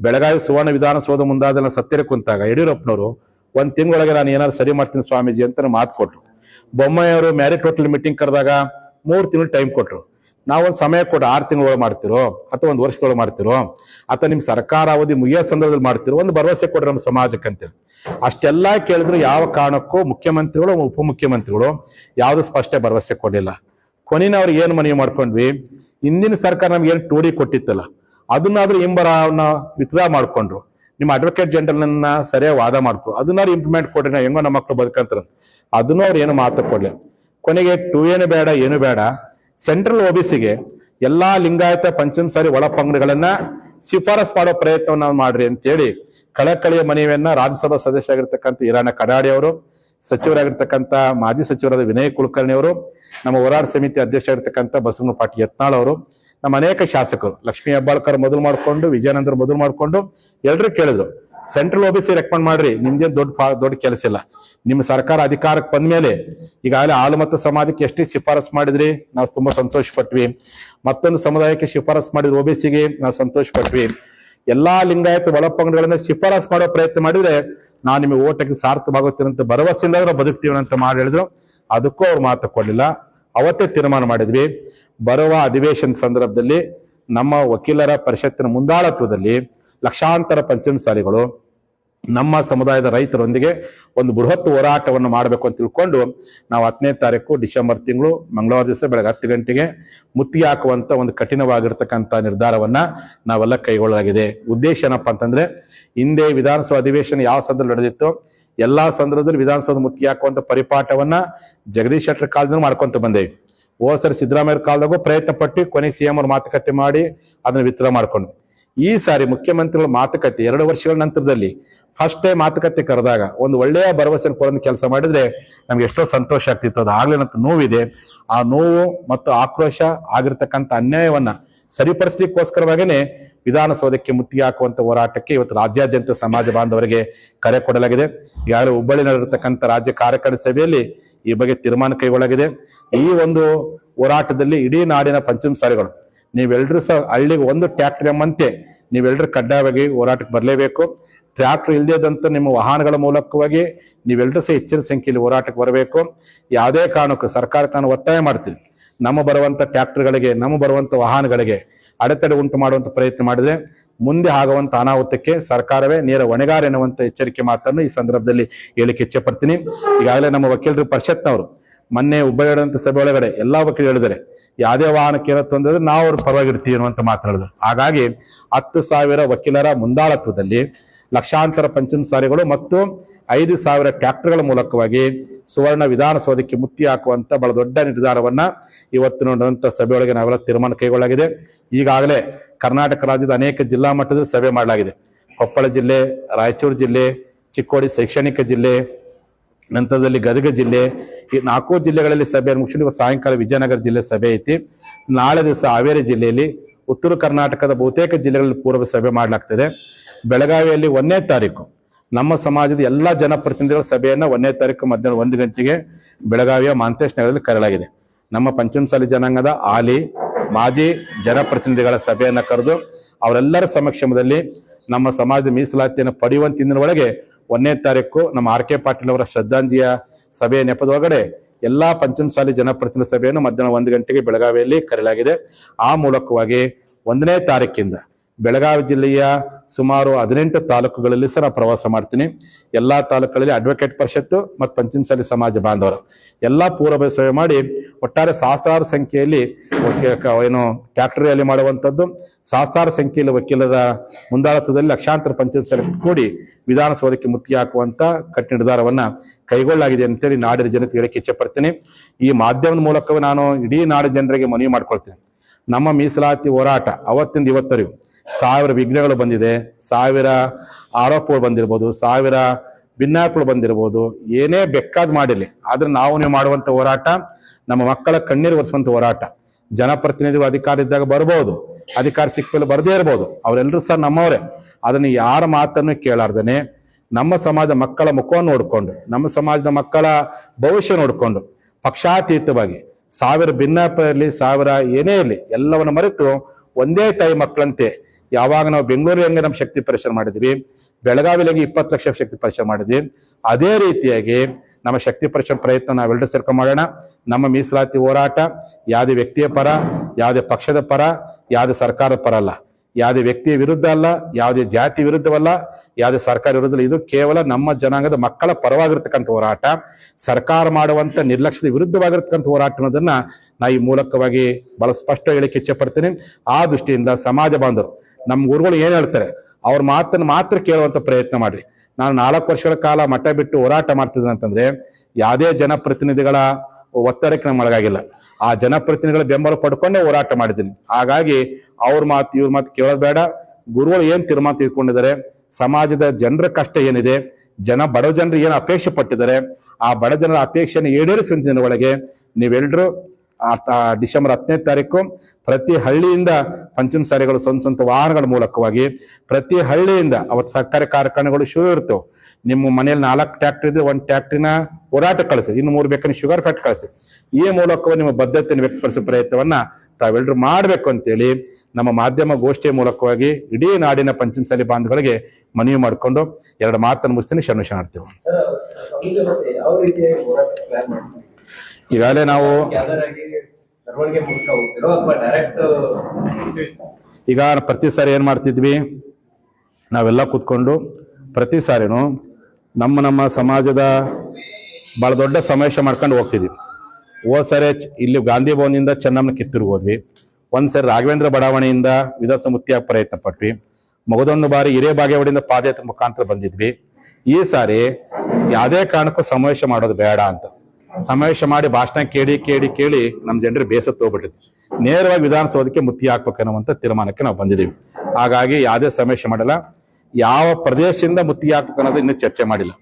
ಬೆಳಗಾವಿ ಸುವರ್ಣ ವಿಧಾನಸೌಧ ಮುಂದಾದ ಸತ್ಯರ ಕುಂತಾಗ ಯಡಿಯೂರಪ್ಪನವರು ಒಂದ್ ತಿಂಗಳೊಳಗೆ ನಾನು ಏನಾದ್ರು ಸರಿ ಮಾಡ್ತೀನಿ ಸ್ವಾಮೀಜಿ ಅಂತ ಮಾತು ಕೊಟ್ರು. ಬೊಮ್ಮಾಯಿ ಅವರು ಮ್ಯಾರಿಟ್ ಹೋಟೆಲ್ ಮೀಟಿಂಗ್ ಕರೆದಾಗ ಮೂರು ತಿಂಗಳು ಟೈಮ್ ಕೊಟ್ರು. ನಾವೊಂದು ಸಮಯ ಕೊಟ್ಟು ಆರು ತಿಂಗಳೊಳಗೆ ಮಾಡ್ತಿರೋ, ಅಥವಾ ಒಂದು ವರ್ಷದೊಳಗೆ ಮಾಡ್ತಿರೋ, ಅಥವಾ ನಿಮ್ಮ ಸರ್ಕಾರ ಅವಧಿ ಮುಗಿಯೋ ಸಂದರ್ಭದಲ್ಲಿ ಮಾಡ್ತಿರೋ ಒಂದು ಭರವಸೆ ಕೊಡ್ರಿ ನಮ್ಮ ಸಮಾಜಕ್ಕೆ ಅಂತೇಳಿ. ಅಷ್ಟೆಲ್ಲ ಕೇಳಿದ್ರು ಯಾವ ಕಾರಣಕ್ಕೂ ಮುಖ್ಯಮಂತ್ರಿಗಳು, ಉಪಮುಖ್ಯಮಂತ್ರಿಗಳು ಯಾವುದು ಸ್ಪಷ್ಟ ಭರವಸೆ ಕೊಡಲಿಲ್ಲ. ಕೊನೆಯ ಅವ್ರಿಗೆ ಏನು ಮನವಿ ಮಾಡ್ಕೊಂಡ್ವಿ? ಹಿಂದಿನ ಸರ್ಕಾರ ನಮ್ಗೆ ಏನು ಟೂರಿ ಕೊಟ್ಟಿತ್ತಲ್ಲ, ಅದನ್ನಾದ್ರೂ ಹಿಂಬರವನ್ನ ವಿತ್ಡ್ರಾ ಮಾಡ್ಕೊಂಡ್ರು. ನಿಮ್ಮ ಅಡ್ವೊಕೇಟ್ ಜನರಲ್ನ ಸರಿಯಾಗಿ ವಾದ ಮಾಡ್ಕೊ ಅದನ್ನಾದ್ರು ಇಂಪ್ಲಿಮೆಂಟ್ ಕೊಡ್ರಿ, ನಾವು ಹೆಂಗೋ ನಮ್ಮ ಮಕ್ಕಳು ಬದುಕಂತಾರ ಅದನ್ನು ಅವ್ರು ಏನು ಮಾತು ಕೊಡ್ಲಿ ಕೊನೆಗೆ, ಟೂ ಏನು ಬೇಡ ಏನು ಬೇಡ ಸೆಂಟ್ರಲ್ ಒಬಿಸಿಗೆ ಎಲ್ಲಾ ಲಿಂಗಾಯತ ಪಂಚಮಸಾರಿ ಒಳ ಪಂಗಡಗಳನ್ನ ಶಿಫಾರಸ್ ಮಾಡೋ ಪ್ರಯತ್ನವನ್ನ ಮಾಡ್ರಿ ಅಂತೇಳಿ ಕಳಕಳಿಯ ಮನವಿಯನ್ನ ರಾಜ್ಯಸಭಾ ಸದಸ್ಯರಾಗಿರ್ತಕ್ಕಂಥ ಇರಾನ ಕಡಾಡಿ ಅವರು, ಸಚಿವರಾಗಿರ್ತಕ್ಕಂಥ ಮಾಜಿ ಸಚಿವರಾದ ವಿನಯ್ ಕುಲಕರ್ಣಿ ಅವರು, ನಮ್ಮ ಹೋರಾಟ ಸಮಿತಿ ಅಧ್ಯಕ್ಷರಾಗಿರ್ತಕ್ಕಂಥ ಬಸವನ ಪಾಟೀಲ್ ಯತ್ನಾಳ್ ಅವರು, ನಮ್ಮ ಅನೇಕ ಶಾಸಕರು ಲಕ್ಷ್ಮೀ ಹೆಬ್ಬಾಳ್ಕರ್ ಮೊದಲು ಮಾಡಿಕೊಂಡು, ವಿಜಯಾನಂದರು ಮೊದಲು ಮಾಡಿಕೊಂಡು ಎಲ್ಲರೂ ಕೇಳಿದ್ರು. ಸೆಂಟ್ರಲ್ ಓಬಿಸಿ ರೆಕಮೆಂಡ್ ಮಾಡ್ರಿ. ನಿಮ್ದೇನ್ ದೊಡ್ಡ ದೊಡ್ಡ ಕೆಲಸ ಇಲ್ಲ. ನಿಮ್ಮ ಸರ್ಕಾರ ಅಧಿಕಾರಕ್ಕೆ ಬಂದ ಮೇಲೆ ಈಗಾಗಲೇ ಮತ್ತು ಸಮಾಜಕ್ಕೆ ಎಷ್ಟೇ ಶಿಫಾರಸ್ ಮಾಡಿದ್ರಿ, ನಾವು ತುಂಬಾ ಸಂತೋಷ ಪಟ್ವಿ ಮತ್ತೊಂದು ಸಮುದಾಯಕ್ಕೆ ಶಿಫಾರಸ್ ಮಾಡಿದ್ರು ಓಬಿಸಿಗೆ ನಾವು ಸಂತೋಷ ಪಟ್ವಿ ಎಲ್ಲಾ ಲಿಂಗಾಯತ ಒಳಪಂಗಡಗಳನ್ನ ಶಿಫಾರಸ್ ಮಾಡೋ ಪ್ರಯತ್ನ ಮಾಡಿದ್ರೆ ನಾವು ನಿಮಗೆ ಓಟಕ್ಕೆ ಸಾರ್ಥಕವಾಗುತ್ತೀವಿ ಅಂತ ಭರವಸೆಯಿಂದ ಬದುಕ್ತೀವಿ ಅಂತ ಮಾಡಿ ಹೇಳಿದ್ರು. ಅದಕ್ಕೂ ಅವ್ರು ಮಾತು ಕೊಡಲಿಲ್ಲ. ಅವತ್ತೇ ತೀರ್ಮಾನ ಮಾಡಿದ್ವಿ. ಬರುವ ಅಧಿವೇಶನ ಸಂದರ್ಭದಲ್ಲಿ ನಮ್ಮ ವಕೀಲರ ಪರಿಷತ್ತಿನ ಮುಂದಾಳತ್ವದಲ್ಲಿ ಲಕ್ಷಾಂತರ ಪಂಚಮಸಾಲಿಗಳು ನಮ್ಮ ಸಮುದಾಯದ ರೈತರೊಂದಿಗೆ ಒಂದು ಬೃಹತ್ ಹೋರಾಟವನ್ನು ಮಾಡಬೇಕು ಅಂತ ತಿಳ್ಕೊಂಡು ನಾವು ಹತ್ತನೇ ತಾರೀಕು ಡಿಸೆಂಬರ್ ತಿಂಗಳು ಮಂಗಳವಾರ ದಿವಸ ಬೆಳಗ್ಗೆ ಹತ್ತು ಗಂಟೆಗೆ ಮುತ್ತಿ ಹಾಕುವಂತ ಒಂದು ಕಠಿಣವಾಗಿರ್ತಕ್ಕಂಥ ನಿರ್ಧಾರವನ್ನ ನಾವೆಲ್ಲ ಕೈಗೊಳ್ಳಲಾಗಿದೆ. ಉದ್ದೇಶ ಏನಪ್ಪಾ ಅಂತಂದ್ರೆ ಹಿಂದೆ ವಿಧಾನಸಭಾ ಅಧಿವೇಶನ ಯಾವ ಸಂದರ್ಭ ನಡೆದಿತ್ತು ಎಲ್ಲಾ ಸಂದರ್ಭದಲ್ಲಿ ವಿಧಾನಸೌಧ ಮುತ್ತಿ ಹಾಕುವಂತ ಪರಿಪಾಠವನ್ನು ಜಗದೀಶ್ ಶೆಟ್ಟರ್ ಕಾಲದಿಂದ ಮಾಡ್ಕೊತ ಬಂದೇವಿ ಓ ಸರಿ ಸಿದ್ದರಾಮಯ್ಯ ಕಾಲದಾಗೂ ಪ್ರಯತ್ನ ಪಟ್ಟು ಕೊನೆ ಸಿಎಂ ಅವ್ರ ಮಾತುಕತೆ ಮಾಡಿ ಅದನ್ನ ವಿತ್ಡ್ರಾ ಮಾಡ್ಕೊಂಡು ಈ ಸಾರಿ ಮುಖ್ಯಮಂತ್ರಿಗಳ ಮಾತುಕತೆ ಎರಡು ವರ್ಷಗಳ ನಂತರದಲ್ಲಿ ಫಸ್ಟ್ ಟೈಮ್ ಮಾತುಕತೆ ಕರೆದಾಗ ಒಂದು ಒಳ್ಳೆಯ ಭರವಸೆ ಕೊಡೋದು ಕೆಲಸ ಮಾಡಿದ್ರೆ ನಮ್ಗೆ ಎಷ್ಟೋ ಸಂತೋಷ ಆಗ್ತಿತ್ತು. ಅದು ಆಗ್ಲಿನಂತ ನೋವಿದೆ. ಆ ನೋವು ಮತ್ತು ಆಕ್ರೋಶ ಆಗಿರ್ತಕ್ಕಂಥ ಅನ್ಯಾಯವನ್ನ ಸರಿಪಡಿಸ್ಲಿಕ್ಕೋಸ್ಕರವಾಗೇನೆ ವಿಧಾನಸೌಧಕ್ಕೆ ಮುತ್ತಿಗೆ ಹಾಕುವಂತ ಹೋರಾಟಕ್ಕೆ ಇವತ್ತು ರಾಜ್ಯಾದ್ಯಂತ ಸಮಾಜ ಬಾಂಧವರಿಗೆ ಕರೆ ಕೊಡಲಾಗಿದೆ. ಯಾರು ಹುಬ್ಬಳ್ಳಿ ನಡೆದಿರ್ತಕ್ಕಂಥ ರಾಜ್ಯ ಕಾರ್ಯಕಾರಿ ಸಭೆಯಲ್ಲಿ ಈ ಬಗ್ಗೆ ತೀರ್ಮಾನ ಕೈಗೊಳ್ಳಲಾಗಿದೆ. ಈ ಒಂದು ಹೋರಾಟದಲ್ಲಿ ಇಡೀ ನಾಡಿನ ಪಂಚಮಸಾಲಿಗಳು ನೀವೆಲ್ಲರೂ ಸಹ ಹಳ್ಳಿಗೆ ಒಂದು ಟ್ರ್ಯಾಕ್ಟರ್ ಎಂಬಂತೆ ನೀವೆಲ್ಲರೂ ಕಡ್ಡಾಯವಾಗಿ ಹೋರಾಟಕ್ಕೆ ಬರಲೇಬೇಕು. ಟ್ರ್ಯಾಕ್ಟರ್ ಇಲ್ಲದೇದಂತ ನಿಮ್ಮ ವಾಹನಗಳ ಮೂಲಕವಾಗಿ ನೀವೆಲ್ಲರೂ ಸಹ ಹೆಚ್ಚಿನ ಸಂಖ್ಯೆಯಲ್ಲಿ ಹೋರಾಟಕ್ಕೆ ಬರಬೇಕು. ಯಾವುದೇ ಕಾರಣಕ್ಕೂ ಸರ್ಕಾರಕ್ಕೆ ನಾನು ಒತ್ತಾಯ ಮಾಡ್ತೀನಿ. ನಮ್ಮ ಬರುವಂಥ ಟ್ಯಾಕ್ಟ್ರ್ಗಳಿಗೆ ನಮ್ಮ ಬರುವಂಥ ವಾಹನಗಳಿಗೆ ಅಡೆತಡೆ ಉಂಟು ಮಾಡುವಂಥ ಪ್ರಯತ್ನ ಮಾಡಿದ್ರೆ ಮುಂದೆ ಆಗುವಂಥ ಅನಾಹುತಕ್ಕೆ ಸರ್ಕಾರವೇ ನೇರ ಹೊಣೆಗಾರ ಎನ್ನುವಂಥ ಎಚ್ಚರಿಕೆ ಮಾತನ್ನು ಈ ಸಂದರ್ಭದಲ್ಲಿ ಹೇಳಿಕೆ ಇಚ್ಛೆ ಪಡ್ತೀನಿ ಈಗಾಗಲೇ ನಮ್ಮ ವಕೀಲರು ಪರಿಷತ್ನವರು ಮೊನ್ನೆ ಹುಬ್ಬಳ್ಳಿ ಸಭೆ ಒಳಗಡೆ ಎಲ್ಲಾ ವಕೀಲರು ಹೇಳಿದ್ದಾರೆ. ಯಾವುದೇ ವಾಹನಕ್ಕೆ ಏನೋ ತೊಂದರೆ ನಾವು ಅವ್ರ ಪರವಾಗಿರ್ತೀವಿ ಅನ್ನುವಂತ ಮಾತನಾಡಿದ್ರು ಹಾಗಾಗಿ ಹತ್ತು ಸಾವಿರ ವಕೀಲರ ಮುಂದಾಳತ್ವದಲ್ಲಿ ಲಕ್ಷಾಂತರ ಪಂಚಮಸಾಲಿಗಳು ಮತ್ತು ಐದು ಸಾವಿರ ಟ್ರ್ಯಾಕ್ಟರ್ಗಳ ಮೂಲಕವಾಗಿ ಸುವರ್ಣ ವಿಧಾನಸೌಧಕ್ಕೆ ಮುತ್ತಿ ಹಾಕುವಂತ ಬಹಳ ದೊಡ್ಡ ನಿರ್ಧಾರವನ್ನ ಇವತ್ತು ನೋಡಿದಂಥ ಸಭೆಯೊಳಗೆ ನಾವೆಲ್ಲ ತೀರ್ಮಾನ ಕೈಗೊಳ್ಳಲಾಗಿದೆ. ಈಗಾಗಲೇ ಕರ್ನಾಟಕ ರಾಜ್ಯದ ಅನೇಕ ಜಿಲ್ಲಾ ಮಟ್ಟದಲ್ಲಿ ಸಭೆ ಮಾಡಲಾಗಿದೆ. ಕೊಪ್ಪಳ ಜಿಲ್ಲೆ, ರಾಯಚೂರು ಜಿಲ್ಲೆ, ಚಿಕ್ಕೋಡಿ ಶೈಕ್ಷಣಿಕ ಜಿಲ್ಲೆ ನಂತರದಲ್ಲಿ ಗದಗ ಜಿಲ್ಲೆ, ಈ ನಾಲ್ಕು ಜಿಲ್ಲೆಗಳಲ್ಲಿ ಸಭೆ ಇವತ್ತು ಸಾಯಂಕಾಲ ವಿಜಯನಗರ ಜಿಲ್ಲೆ ಸಭೆ ಐತಿ. ನಾಳೆ ದಿವಸ ಹಾವೇರಿ ಜಿಲ್ಲೆಯಲ್ಲಿ ಉತ್ತರ ಕರ್ನಾಟಕದ ಬಹುತೇಕ ಜಿಲ್ಲೆಗಳಲ್ಲಿ ಪೂರ್ವ ಸಭೆ ಮಾಡಲಾಗ್ತದೆ. ಬೆಳಗಾವಿಯಲ್ಲಿ ಒಂದನೇ ತಾರೀಕು. ನಮ್ಮ ಸಮಾಜದ ಎಲ್ಲ ಜನಪ್ರತಿನಿಧಿಗಳ ಸಭೆಯನ್ನ ಒಂದನೇ ತಾರೀಕು ಮಧ್ಯಾಹ್ನ ಒಂದು ಗಂಟೆಗೆ ಬೆಳಗಾವಿಯ ಮಾಂತೇಶ್ ನಗರದಲ್ಲಿ ಕರೆಯಲಾಗಿದೆ. ನಮ್ಮ ಪಂಚಮಸಾಲಿ ಜನಾಂಗದ ಆಲಿ ಮಾಜಿ ಜನಪ್ರತಿನಿಧಿಗಳ ಸಭೆಯನ್ನು ಕರೆದು ಅವರೆಲ್ಲರ ಸಮಕ್ಷಮದಲ್ಲಿ ನಮ್ಮ ಸಮಾಜದ ಮೀಸಲಾತಿಯನ್ನು ಪಡೆಯುವಂತ ಇಂದಿನ ಒಳಗೆ ಒಂದನೇ ತಾರೀಕು ನಮ್ಮ ಆರ್ ಕೆ ಪಾಟೀಲ್ ಅವರ ಶ್ರದ್ಧಾಂಜಲಿಯ ಸಭೆಯ ನೆಪದೊಳಗಡೆ ಎಲ್ಲಾ ಪಂಚಮಸಾಲಿ ಜನಪ್ರತಿನಿಧಿ ಸಭೆಯನ್ನು ಮಧ್ಯಾಹ್ನ ಒಂದು ಗಂಟೆಗೆ ಬೆಳಗಾವಿಯಲ್ಲಿ ಕರೆಯಲಾಗಿದೆ. ಆ ಮೂಲಕವಾಗಿ ಒಂದನೇ ತಾರೀಕಿಂದ ಬೆಳಗಾವಿ ಜಿಲ್ಲೆಯ ಸುಮಾರು ಹದಿನೆಂಟು ತಾಲೂಕುಗಳಲ್ಲಿ ಸಹ ಪ್ರವಾಸ ಮಾಡ್ತೀನಿ. ಎಲ್ಲಾ ತಾಲೂಕುಗಳಲ್ಲಿ ಅಡ್ವೊಕೇಟ್ ಪರಿಷತ್ತು ಮತ್ತು ಪಂಚಮಸಾಲಿ ಸಮಾಜ ಬಾಂಧವರು. ಎಲ್ಲಾ ಪೂರ್ವ ಸೇವೆ ಮಾಡಿ ಒಟ್ಟಾರೆ ಸಹಸ್ರಾರು ಸಂಖ್ಯೆಯಲ್ಲಿ ಏನು ಫ್ಯಾಕ್ಟರಿಯಲ್ಲಿ ಮಾಡುವಂಥದ್ದು ಸಹಸ್ರಾರು ಸಂಖ್ಯೆಯಲ್ಲಿ ವಕೀಲರ ಮುಂದಾಳತ್ವದಲ್ಲಿ ಲಕ್ಷಾಂತರ ಪಂಚಾಯತ್ ಕೂಡಿ ವಿಧಾನಸೌಧಕ್ಕೆ ಮುತ್ತಿಗೆ ಹಾಕುವಂತ ಕಠಿಣ ನಿರ್ಧಾರವನ್ನ ಕೈಗೊಳ್ಳಲಾಗಿದೆ ಅಂತೇಳಿ ನಾಡಿನ ಜನತೆ ಹೇಳಕ್ಕೆ ಇಚ್ಛೆ ಪಡ್ತೀನಿ. ಈ ಮಾಧ್ಯಮದ ಮೂಲಕವೇ ನಾನು ಇಡೀ ನಾಡಿನ ಜನರಿಗೆ ಮನವಿ ಮಾಡ್ಕೊಳ್ತೇನೆ. ನಮ್ಮ ಮೀಸಲಾತಿ ಹೋರಾಟ ಅವತ್ತಿಂದ ಇವತ್ತರಿಗೂ ಸಾವಿರ ವಿಘ್ನಗಳು ಬಂದಿದೆ. ಸಾವಿರ ಆರೋಪಗಳು ಬಂದಿರ್ಬೋದು, ಸಾವಿರ ಭಿನ್ನಾಪಗಳು ಬಂದಿರ್ಬೋದು. ಏನೇ ಬೆಕ್ಕಾದ್ ಮಾಡಿರಲಿ, ಆದ್ರೆ ನಾವು ನೀವು ಮಾಡುವಂತ ಹೋರಾಟ, ನಮ್ಮ ಮಕ್ಕಳ ಕಣ್ಣೀರು ಒರೆಸುವಂತ ಹೋರಾಟ. ಜನಪ್ರತಿನಿಧಿಗಳು ಅಧಿಕಾರ ಇದ್ದಾಗ ಬರ್ಬೋದು. ಅಧಿಕಾರ ಸಿಕ್ಕಲ್ಲಿ ಬರದೇ ಇರ್ಬೋದು. ಅವರೆಲ್ಲರೂ ಸಹ ನಮ್ಮವರೇ. ಅದನ್ನು ಯಾರ ಮಾತನ್ನು ಕೇಳಾರ್ದೇನೆ. ನಮ್ಮ ಸಮಾಜದ ಮಕ್ಕಳ ಮುಖವನ್ನು ನೋಡಿಕೊಂಡು, ನಮ್ಮ ಸಮಾಜದ ಮಕ್ಕಳ ಭವಿಷ್ಯ ನೋಡಿಕೊಂಡು, ಪಕ್ಷಾತೀತವಾಗಿ ಸಾವಿರ ಭಿನ್ನಾಪ ಇರಲಿ, ಸಾವಿರ ಏನೇ ಇರಲಿ, ಎಲ್ಲವನ್ನು ಮರೆತು ಒಂದೇ ತಾಯಿ ಮಕ್ಕಳಂತೆ ಯಾವಾಗ ನಾವು ಬೆಂಗಳೂರು ಹೆಂಗೆ ನಮ್ಮ ಶಕ್ತಿ ಪರಿಶ್ರಮ ಮಾಡಿದ್ವಿ ಬೆಳಗಾವಿಲಾಗಿ ಇಪ್ಪತ್ತು ಲಕ್ಷ ಶಕ್ತಿ ಪರಿಶ್ರಮ ಮಾಡಿದ್ವಿ, ಅದೇ ರೀತಿಯಾಗಿ ನಮ್ಮ ಶಕ್ತಿ ಪರಿಷತ್ ಪ್ರಯತ್ನ ನಾವೆಲ್ಲರೂ ಸೇರ್ಕೊಂಡು ಮಾಡೋಣ ನಮ್ಮ ಮೀಸಲಾತಿ ಹೋರಾಟ ಯಾವುದೇ ವ್ಯಕ್ತಿಯ ಪರ, ಯಾವುದೇ ಪಕ್ಷದ ಪರ, ಯಾವುದೇ ಸರ್ಕಾರದ ಪರ ಅಲ್ಲ. ಯಾವುದೇ ವ್ಯಕ್ತಿಯ ವಿರುದ್ಧ ಅಲ್ಲ, ಯಾವುದೇ ಜಾತಿ ವಿರುದ್ಧವಲ್ಲ, ಯಾವುದೇ ಸರ್ಕಾರ ವಿರುದ್ಧ. ಇದು ಕೇವಲ ನಮ್ಮ ಜನಾಂಗದ ಮಕ್ಕಳ ಪರವಾಗಿರ್ತಕ್ಕಂಥ ಹೋರಾಟ. ಸರ್ಕಾರ ಮಾಡುವಂಥ ನಿರ್ಲಕ್ಷ್ಯದ ವಿರುದ್ಧವಾಗಿರ್ತಕ್ಕಂಥ ಹೋರಾಟ ಅನ್ನೋದನ್ನು ನಾ ಈ ಮೂಲಕವಾಗಿ ಬಹಳ ಸ್ಪಷ್ಟ ಹೇಳಿಕೆ ಇಚ್ಛೆ ಪಡ್ತೀನಿ. ಆ ದೃಷ್ಟಿಯಿಂದ ಸಮಾಜ ಬಾಂಧವರು ನಮ್ಮ ಗುರುಗಳು ಏನು ಹೇಳ್ತಾರೆ, ಅವ್ರ ಮಾತನ್ನು ಮಾತ್ರ ಕೇಳುವಂಥ ಪ್ರಯತ್ನ ಮಾಡ್ರಿ. ನಾನು ನಾಲ್ಕು ವರ್ಷಗಳ ಕಾಲ ಮಠ ಬಿಟ್ಟು ಹೋರಾಟ ಮಾಡ್ತಿದ್ದೆ ಅಂತಂದ್ರೆ ಯಾವುದೇ ಜನಪ್ರತಿನಿಧಿಗಳ ಒತ್ತಡಕ್ಕೆ ನಾನು ಒಳಗಾಗಿಲ್ಲ. ಆ ಜನಪ್ರತಿನಿಧಿಗಳ ಬೆಂಬಲ ಪಡ್ಕೊಂಡೇ ಹೋರಾಟ ಮಾಡಿದ್ದೀನಿ. ಹಾಗಾಗಿ ಅವ್ರ ಮಾತು, ಇವ್ರ ಮಾತು ಕೇಳೋದು ಬೇಡ. ಗುರುಗಳು ಏನ್ ತೀರ್ಮಾನ ತೀರ್ಕೊಂಡಿದ್ದಾರೆ? ಸಮಾಜದ ಜನರ ಕಷ್ಟ ಏನಿದೆ? ಜನ, ಬಡ ಜನರು ಏನು ಅಪೇಕ್ಷೆ ಪಟ್ಟಿದ್ದಾರೆ? ಆ ಬಡ ಜನರ ಅಪೇಕ್ಷೆಯನ್ನು ಈಡೇರಿಸುವಂತ ಒಳಗೆ ನೀವೆಲ್ಲರೂ ಡಿಸೆಂಬರ್ ಹತ್ತನೇ ತಾರೀಕು ಪ್ರತಿ ಹಳ್ಳಿಯಿಂದ ಪಂಚಮ ಸ್ವಂತ ಸ್ವಂತ ವಾಹನಗಳ ಮೂಲಕವಾಗಿ ಪ್ರತಿ ಹಳ್ಳಿಯಿಂದ ಅವತ್ತು ಸರ್ಕಾರಿ ಕಾರ್ಖಾನೆಗಳು ಶುರು ಇರ್ತವೆ. ನಿಮ್ಮ ಮನೇಲಿ ನಾಲ್ಕು ಟ್ಯಾಕ್ಟ್ರಿ ಇದ್ರೆ ಒಂದು ಟ್ಯಾಕ್ಟ್ರಿನ ಹೋರಾಟ ಕಳಿಸಿ, ಇನ್ನು ಮೂರು ಬೇಕಂದ್ರೆ ಶುಗರ್ ಫ್ಯಾಕ್ಟ್ ಕಳಿಸಿ. ಈ ಮೂಲಕ ನಿಮ್ಮ ಬದ್ಧತೆಯನ್ನು ವ್ಯಕ್ತಪಡಿಸುವ ಪ್ರಯತ್ನವನ್ನ ತಾವೆಲ್ಲರೂ ಮಾಡಬೇಕು ಅಂತೇಳಿ ನಮ್ಮ ಮಾಧ್ಯಮ ಗೋಷ್ಠಿಯ ಮೂಲಕವಾಗಿ ಇಡೀ ನಾಡಿನ ಪಂಚಮಸಾಲಿ ಬಾಂಧವಗಳಿಗೆ ಮನವಿ ಮಾಡಿಕೊಂಡು ಎರಡು ಮಾತನ್ನು ಮುಗಿಸ್ತೀನಿ. ಶರಣ ಶರಣಾರ್ಥಿಗಳು. ಈಗಾಗಲೇ ನಾವು ಈಗ ಪ್ರತಿ ಸಾರಿ ಏನು ಮಾಡ್ತಿದ್ವಿ? ನಾವೆಲ್ಲ ಕೂತ್ಕೊಂಡು ಪ್ರತಿ ಸಾರಿನೂ ನಮ್ಮ ನಮ್ಮ ಸಮಾಜದ ಬಹಳ ದೊಡ್ಡ ಸಮಾವೇಶ ಮಾಡ್ಕೊಂಡು ಹೋಗ್ತಿದ್ವಿ. ಹೋದ್ ಸಾರಿ ಇಲ್ಲಿ ಗಾಂಧಿ ಭವನದಿಂದ ಚೆನ್ನಮ್ಮನ ಕಿತ್ತೂರಿಗೆ ಹೋದ್ವಿ. ಒಂದು ಸರಿ ರಾಘವೇಂದ್ರ ಬಡಾವಣೆಯಿಂದ ವಿಧಾಸ ಮುತ್ತಿಯಾಗ ಪ್ರಯತ್ನ ಪಟ್ವಿ. ಮಗದೊಂದು ಬಾರಿ ಹಿರೇ ಬಾಗೇವಾಡಿಯಿಂದ ಪಾದಯಾತ್ರೆ ಮುಖಾಂತರ ಬಂದಿದ್ವಿ. ಈ ಸಾರಿ ಯಾವುದೇ ಕಾರಣಕ್ಕೂ ಸಮಾವೇಶ ಮಾಡೋದು ಬೇಡ ಅಂತ. ಸಮಾವೇಶ ಮಾಡಿ ಭಾಷಣ ಕೇಳಿ ಕೇಳಿ ಕೇಳಿ ನಮ್ಮ ಜನರು ಬೇಸತ್ತು ಹೋಗ್ಬಿಟ್ಟಿದೆ. ನೇರವಾಗಿ ವಿಧಾನಸೌಧಕ್ಕೆ ಮುತ್ತಿ ಹಾಕ್ಬೇಕನ್ನುವಂತ ತೀರ್ಮಾನಕ್ಕೆ ನಾವು ಬಂದಿದ್ದೀವಿ. ಹಾಗಾಗಿ ಯಾವುದೇ ಸಮಾವೇಶ ಮಾಡಲ್ಲ. ಯಾವ ಪ್ರದೇಶದಿಂದ ಮುತ್ತಿ ಹಾಕ್ಬೇಕು ಅನ್ನೋದು ಇನ್ನೂ ಚರ್ಚೆ ಮಾಡಿಲ್ಲ.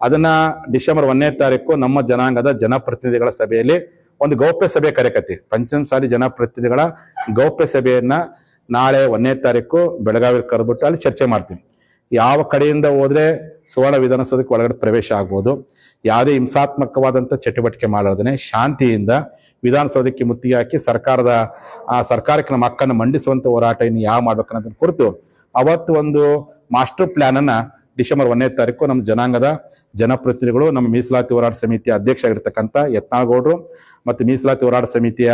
ಅದನ್ನ ಡಿಸೆಂಬರ್ ಒಂದನೇ ತಾರೀಕು ನಮ್ಮ ಜನಾಂಗದ ಜನಪ್ರತಿನಿಧಿಗಳ ಸಭೆಯಲ್ಲಿ ಒಂದು ಗೌಪ್ಯ ಸಭೆ ಕರೆಕತ್ತಿ ಪಂಚಮಸಾಲಿ ಜನಪ್ರತಿನಿಧಿಗಳ ಗೌಪ್ಯ ಸಭೆಯನ್ನ ನಾಳೆ ಒಂದನೇ ತಾರೀಕು ಬೆಳಗಾವಿ ಕರೆದ್ಬಿಟ್ಟು ಅಲ್ಲಿ ಚರ್ಚೆ ಮಾಡ್ತೀವಿ. ಯಾವ ಕಡೆಯಿಂದ ಹೋದ್ರೆ ಸುವರ್ಣ ವಿಧಾನಸೌಧಕ್ಕೆ ಒಳಗಡೆ ಪ್ರವೇಶ ಆಗ್ಬೋದು. ಯಾವುದೇ ಹಿಂಸಾತ್ಮಕವಾದಂಥ ಚಟುವಟಿಕೆ ಮಾಡೋದನ್ನೇ ಶಾಂತಿಯಿಂದ ವಿಧಾನಸೌಧಕ್ಕೆ ಮುತ್ತಿಗೆ ಹಾಕಿ ಸರ್ಕಾರದ, ಆ, ಸರ್ಕಾರಕ್ಕೆ ನಮ್ಮ ಹಕ್ಕನ್ನು ಮಂಡಿಸುವಂಥ ಹೋರಾಟ ಇನ್ನು ಯಾವ ಅಂತಂದು ಕುರಿತು ಅವತ್ತು ಒಂದು ಮಾಸ್ಟರ್ ಪ್ಲಾನ್ ಅನ್ನ ಡಿಸೆಂಬರ್ ಒಂದನೇ ತಾರೀಕು ನಮ್ಮ ಜನಾಂಗದ ಜನಪ್ರತಿನಿಧಿಗಳು, ನಮ್ಮ ಮೀಸಲಾತಿ ಹೋರಾಟ ಸಮಿತಿಯ ಅಧ್ಯಕ್ಷ ಆಗಿರ್ತಕ್ಕಂಥ ಯತ್ನಾಳಗೌಡರು ಮತ್ತು ಮೀಸಲಾತಿ ಹೋರಾಟ ಸಮಿತಿಯ